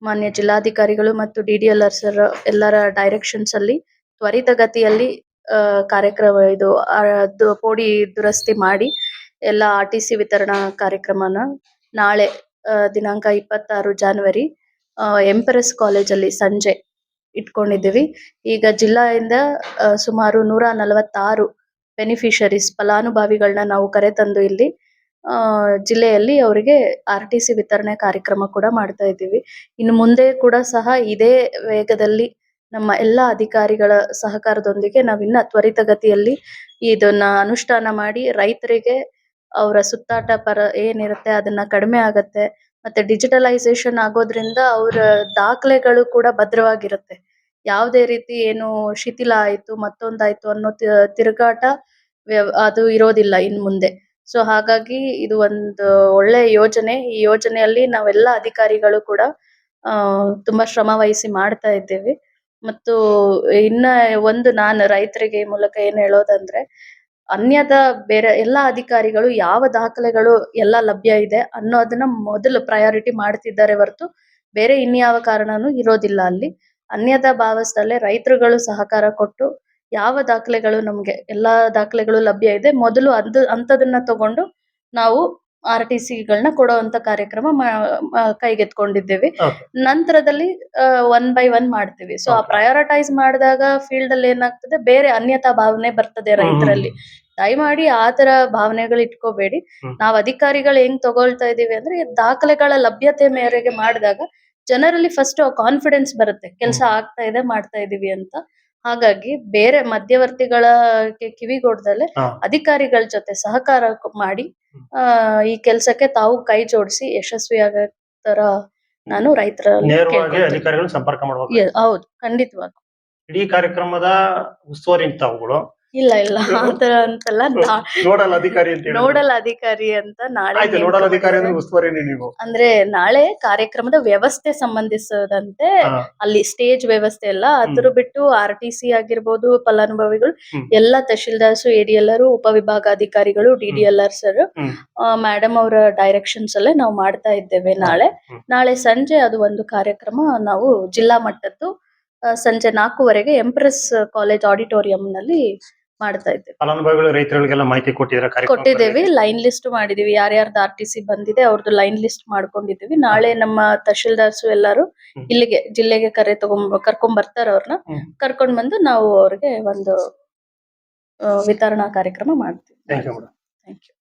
ಮಾನ್ಯ ಜಿಲ್ಲಾಧಿಕಾರಿಗಳು ಮತ್ತು D D L R sir ಎಲ್ಲರ ಡೈರೆಕ್ಷನ್ಸ್ ಅಲ್ಲಿ ತ್ವರಿತಗತಿಯಲ್ಲಿ ಆ, ಕಾರ್ಯಕ್ರಮ ಇದು ಪೋಡಿ ದುರಸ್ತಿ ಮಾಡಿ ಎಲ್ಲ ಆರ್ ಟಿ ಸಿ ವಿತರಣಾ ಕಾರ್ಯಕ್ರಮನ ನಾಳೆ ದಿನಾಂಕ ಇಪ್ಪತ್ತಾರು ಜಾನ್ವರಿ ಎಂಪರಸ್ ಕಾಲೇಜಲ್ಲಿ ಸಂಜೆ ಇಟ್ಕೊಂಡಿದ್ದೀವಿ. ಈಗ ಜಿಲ್ಲೆಯಿಂದ ಸುಮಾರು ನೂರ ನಲವತ್ತಾರು ಬೆನಿಫಿಷರೀಸ್ ಫಲಾನುಭವಿಗಳನ್ನ ನಾವು ಕರೆತಂದು ಇಲ್ಲಿ ಜಿಲ್ಲೆಯಲ್ಲಿ ಅವರಿಗೆ ಆರ್ ಟಿ ಸಿ ವಿತರಣೆ ಕಾರ್ಯಕ್ರಮ ಕೂಡ ಮಾಡ್ತಾ ಇದ್ದೀವಿ. ಇನ್ನು ಮುಂದೆ ಕೂಡ ಸಹ ಇದೇ ವೇಗದಲ್ಲಿ ನಮ್ಮ ಎಲ್ಲ ಅಧಿಕಾರಿಗಳ ಸಹಕಾರದೊಂದಿಗೆ ನಾವಿನ್ನ ತ್ವರಿತಗತಿಯಲ್ಲಿ ಇದನ್ನ ಅನುಷ್ಠಾನ ಮಾಡಿ ರೈತರಿಗೆ ಅವರ ಸುತ್ತಾಟ ಪರ ಏನಿರುತ್ತೆ ಅದನ್ನ ಕಡಿಮೆ ಆಗುತ್ತೆ. ಮತ್ತೆ ಡಿಜಿಟಲೈಸೇಷನ್ ಆಗೋದ್ರಿಂದ ಅವರ ದಾಖಲೆಗಳು ಕೂಡ ಭದ್ರವಾಗಿರುತ್ತೆ. ಯಾವುದೇ ರೀತಿ ಏನು ಶಿಥಿಲ ಆಯಿತು, ಮತ್ತೊಂದಾಯ್ತು ಅನ್ನೋ ತಿರುಗಾಟ ಅದು ಇರೋದಿಲ್ಲ ಇನ್ ಮುಂದೆ. ಸೊ ಹಾಗಾಗಿ ಇದು ಒಂದು ಒಳ್ಳೆ ಯೋಜನೆ. ಈ ಯೋಜನೆಯಲ್ಲಿ ನಾವೆಲ್ಲ ಅಧಿಕಾರಿಗಳು ಕೂಡ ತುಂಬಾ ಶ್ರಮ ವಹಿಸಿ ಮಾಡ್ತಾ ಇದ್ದೇವೆ. ಮತ್ತು ಇನ್ನ ಒಂದು ನಾನು ರೈತರಿಗೆ ಮೂಲಕ ಏನ್ ಹೇಳೋದಂದ್ರೆ ಅನ್ಯದ ಬೇರೆ ಎಲ್ಲ ಅಧಿಕಾರಿಗಳು ಯಾವ ದಾಖಲೆಗಳು ಎಲ್ಲ ಲಭ್ಯ ಇದೆ ಅನ್ನೋದನ್ನ ಮೊದಲು ಪ್ರಯಾರಿಟಿ ಮಾಡ್ತಿದ್ದಾರೆ ಹೊರತು ಬೇರೆ ಇನ್ಯಾವ ಕಾರಣನೂ ಇರೋದಿಲ್ಲ ಅಲ್ಲಿ. ಅನ್ಯದ ಭಾವಸ್ಥಲ್ಲೇ ರೈತರುಗಳು ಸಹಕಾರ ಕೊಟ್ಟು ಯಾವ ದಾಖಲೆಗಳು ನಮಗೆ ಎಲ್ಲಾ ದಾಖಲೆಗಳು ಲಭ್ಯ ಇದೆ ಮೊದಲು ಅಂತ ಅಂತದನ್ನ ತಗೊಂಡು ನಾವು ಆರ್ ಟಿ ಸಿಗಳನ್ನ ಕೊಡುವಂತ ಕಾರ್ಯಕ್ರಮ ಕೈಗೆತ್ಕೊಂಡಿದ್ದೇವೆ. ನಂತರದಲ್ಲಿ ಒನ್ ಬೈ ಒನ್ ಮಾಡ್ತೀವಿ. ಸೊ ಆ. ಪ್ರಯಾರಿಟೈಸ್ ಮಾಡಿದಾಗ ಫೀಲ್ಡ್ ಅಲ್ಲಿ ಏನಾಗ್ತದೆ ಬೇರೆ ಅನ್ಯತಾ ಭಾವನೆ ಬರ್ತದೆ ರೈತರಲ್ಲಿ. ದಯಮಾಡಿ ಆ ತರ ಭಾವನೆಗಳು ಇಟ್ಕೋಬೇಡಿ. ನಾವು ಅಧಿಕಾರಿಗಳು ಹೆಂಗ್ ತಗೊಳ್ತಾ ಇದೀವಿ ಅಂದ್ರೆ ದಾಖಲೆಗಳ ಲಭ್ಯತೆ ಮೇರೆಗೆ ಮಾಡಿದಾಗ ಜನರಲ್ಲಿ ಫಸ್ಟ್ ಕಾನ್ಫಿಡೆನ್ಸ್ ಬರುತ್ತೆ. ಕೆಲಸ ಆಗ್ತಾ ಇದೆ ಮಾಡ್ತಾ ಇದೀವಿ ಅಂತ. ಹಾಗಾಗಿ ಬೇರೆ ಮಧ್ಯವರ್ತಿಗಳ ಕಿವಿಗೊಡ್ದಲ್ಲೇ ಕಿವಿಗೊಡ್ದಲೆ. ಅಧಿಕಾರಿಗಳ ಜೊತೆ ಸಹಕಾರ ಮಾಡಿ ಆ ಈ ಕೆಲಸಕ್ಕೆ ತಾವು ಕೈ ಜೋಡಿಸಿ ಯಶಸ್ವಿಯಾಗ ತರ ನಾನು ರೈತರ ಸಂಪರ್ಕ ಮಾಡಬೇಕು. ಹೌದು ಖಂಡಿತವಾಗಿ ಇಡೀ ಕಾರ್ಯಕ್ರಮದ ಉಸ್ತುವಾರಿ ತಾವುಗಳು ಇಲ್ಲ ಇಲ್ಲ ಆತರ ಅಂತಲ್ಲ ನಾ- ನೋಡಲ್ ಅಧಿಕಾರಿ ಅಂತ. ನೋಡಲ್ ಅಧಿಕಾರಿ ಅಂತ ನಾಳೆ ಆಯ್ತು ನೋಡಲ್ ಅಧಿಕಾರಿ ಅಂದ್ರೆ. ನೀವು ಅಂದ್ರೆ ನಾಳೆ ಕಾರ್ಯಕ್ರಮದ ವ್ಯವಸ್ಥೆ ಸಂಬಂಧಿಸದಂತೆ ಹಾ. ಅಲ್ಲಿ ಸ್ಟೇಜ್ ವ್ಯವಸ್ಥೆ ಎಲ್ಲ ಅದ್ರ ಬಿಟ್ಟು ಆರ್ ಟಿ ಸಿ ಆಗಿರ್ಬೋದು ಫಲಾನುಭವಿಗಳು ಎಲ್ಲಾ ಎಲ್ಲ tahsildars A D L ಉಪವಿಭಾಗಾಧಿಕಾರಿಗಳು D D L R sir hmm. Madam ಅವರ ಡೈರೆಕ್ಷನ್ಸ್ ಅಲ್ಲೇ ನಾವು ಮಾಡ್ತಾ ಇದ್ದೇವೆ ನಾಳೆ ಹ್ಮ್. ನಾಳೆ ಸಂಜೆ ಅದು ಒಂದು ಕಾರ್ಯಕ್ರಮ ನಾವು ಜಿಲ್ಲಾ ಮಟ್ಟದ್ದು ಆ, ಸಂಜೆ ನಾಲ್ಕೂವರೆಗೆ ಎಂಪ್ರೆಸ್ ಕಾಲೇಜ್ ಆಡಿಟೋರಿಯಂ ನಲ್ಲಿ ಮಾಡ್ತಾ ಇದ್ದೇವೆ. ಫಲಾನುಭವಿಗಳು ರೈತರುಗಳಿಗೆಲ್ಲ ಮಾಹಿತಿ ಕಾರ್ಯಕ್ರಮ ಕೊಟ್ಟಿದ್ದೇವೆ. ಲೈನ್ ಲಿಸ್ಟ್ ಮಾಡಿದೀವಿ ಯಾರ್ಯಾರ್ದು ಆರ್ ಟಿ ಸಿ ಬಂದಿದೆ ಅವ್ರದ್ದು ಲೈನ್ ಲಿಸ್ಟ್ ಮಾಡ್ಕೊಂಡಿದೀವಿ ನಾಳೆ ನಮ್ಮ ತಹಶೀಲ್ದಾರ್ಸು ಎಲ್ಲರೂ ಇಲ್ಲಿಗೆ ಜಿಲ್ಲೆಗೆ ಕರೆ ತಗೊಂಡ್ ಕರ್ಕೊಂಡ್ ಬರ್ತಾರ ಅವ್ರನ್ನ. ಕರ್ಕೊಂಡ್ ಬಂದು ನಾವು ಅವ್ರಿಗೆ ಒಂದು ಆ, ವಿತರಣಾ ಕಾರ್ಯಕ್ರಮ ಮಾಡ್ತೀವಿ. Thank you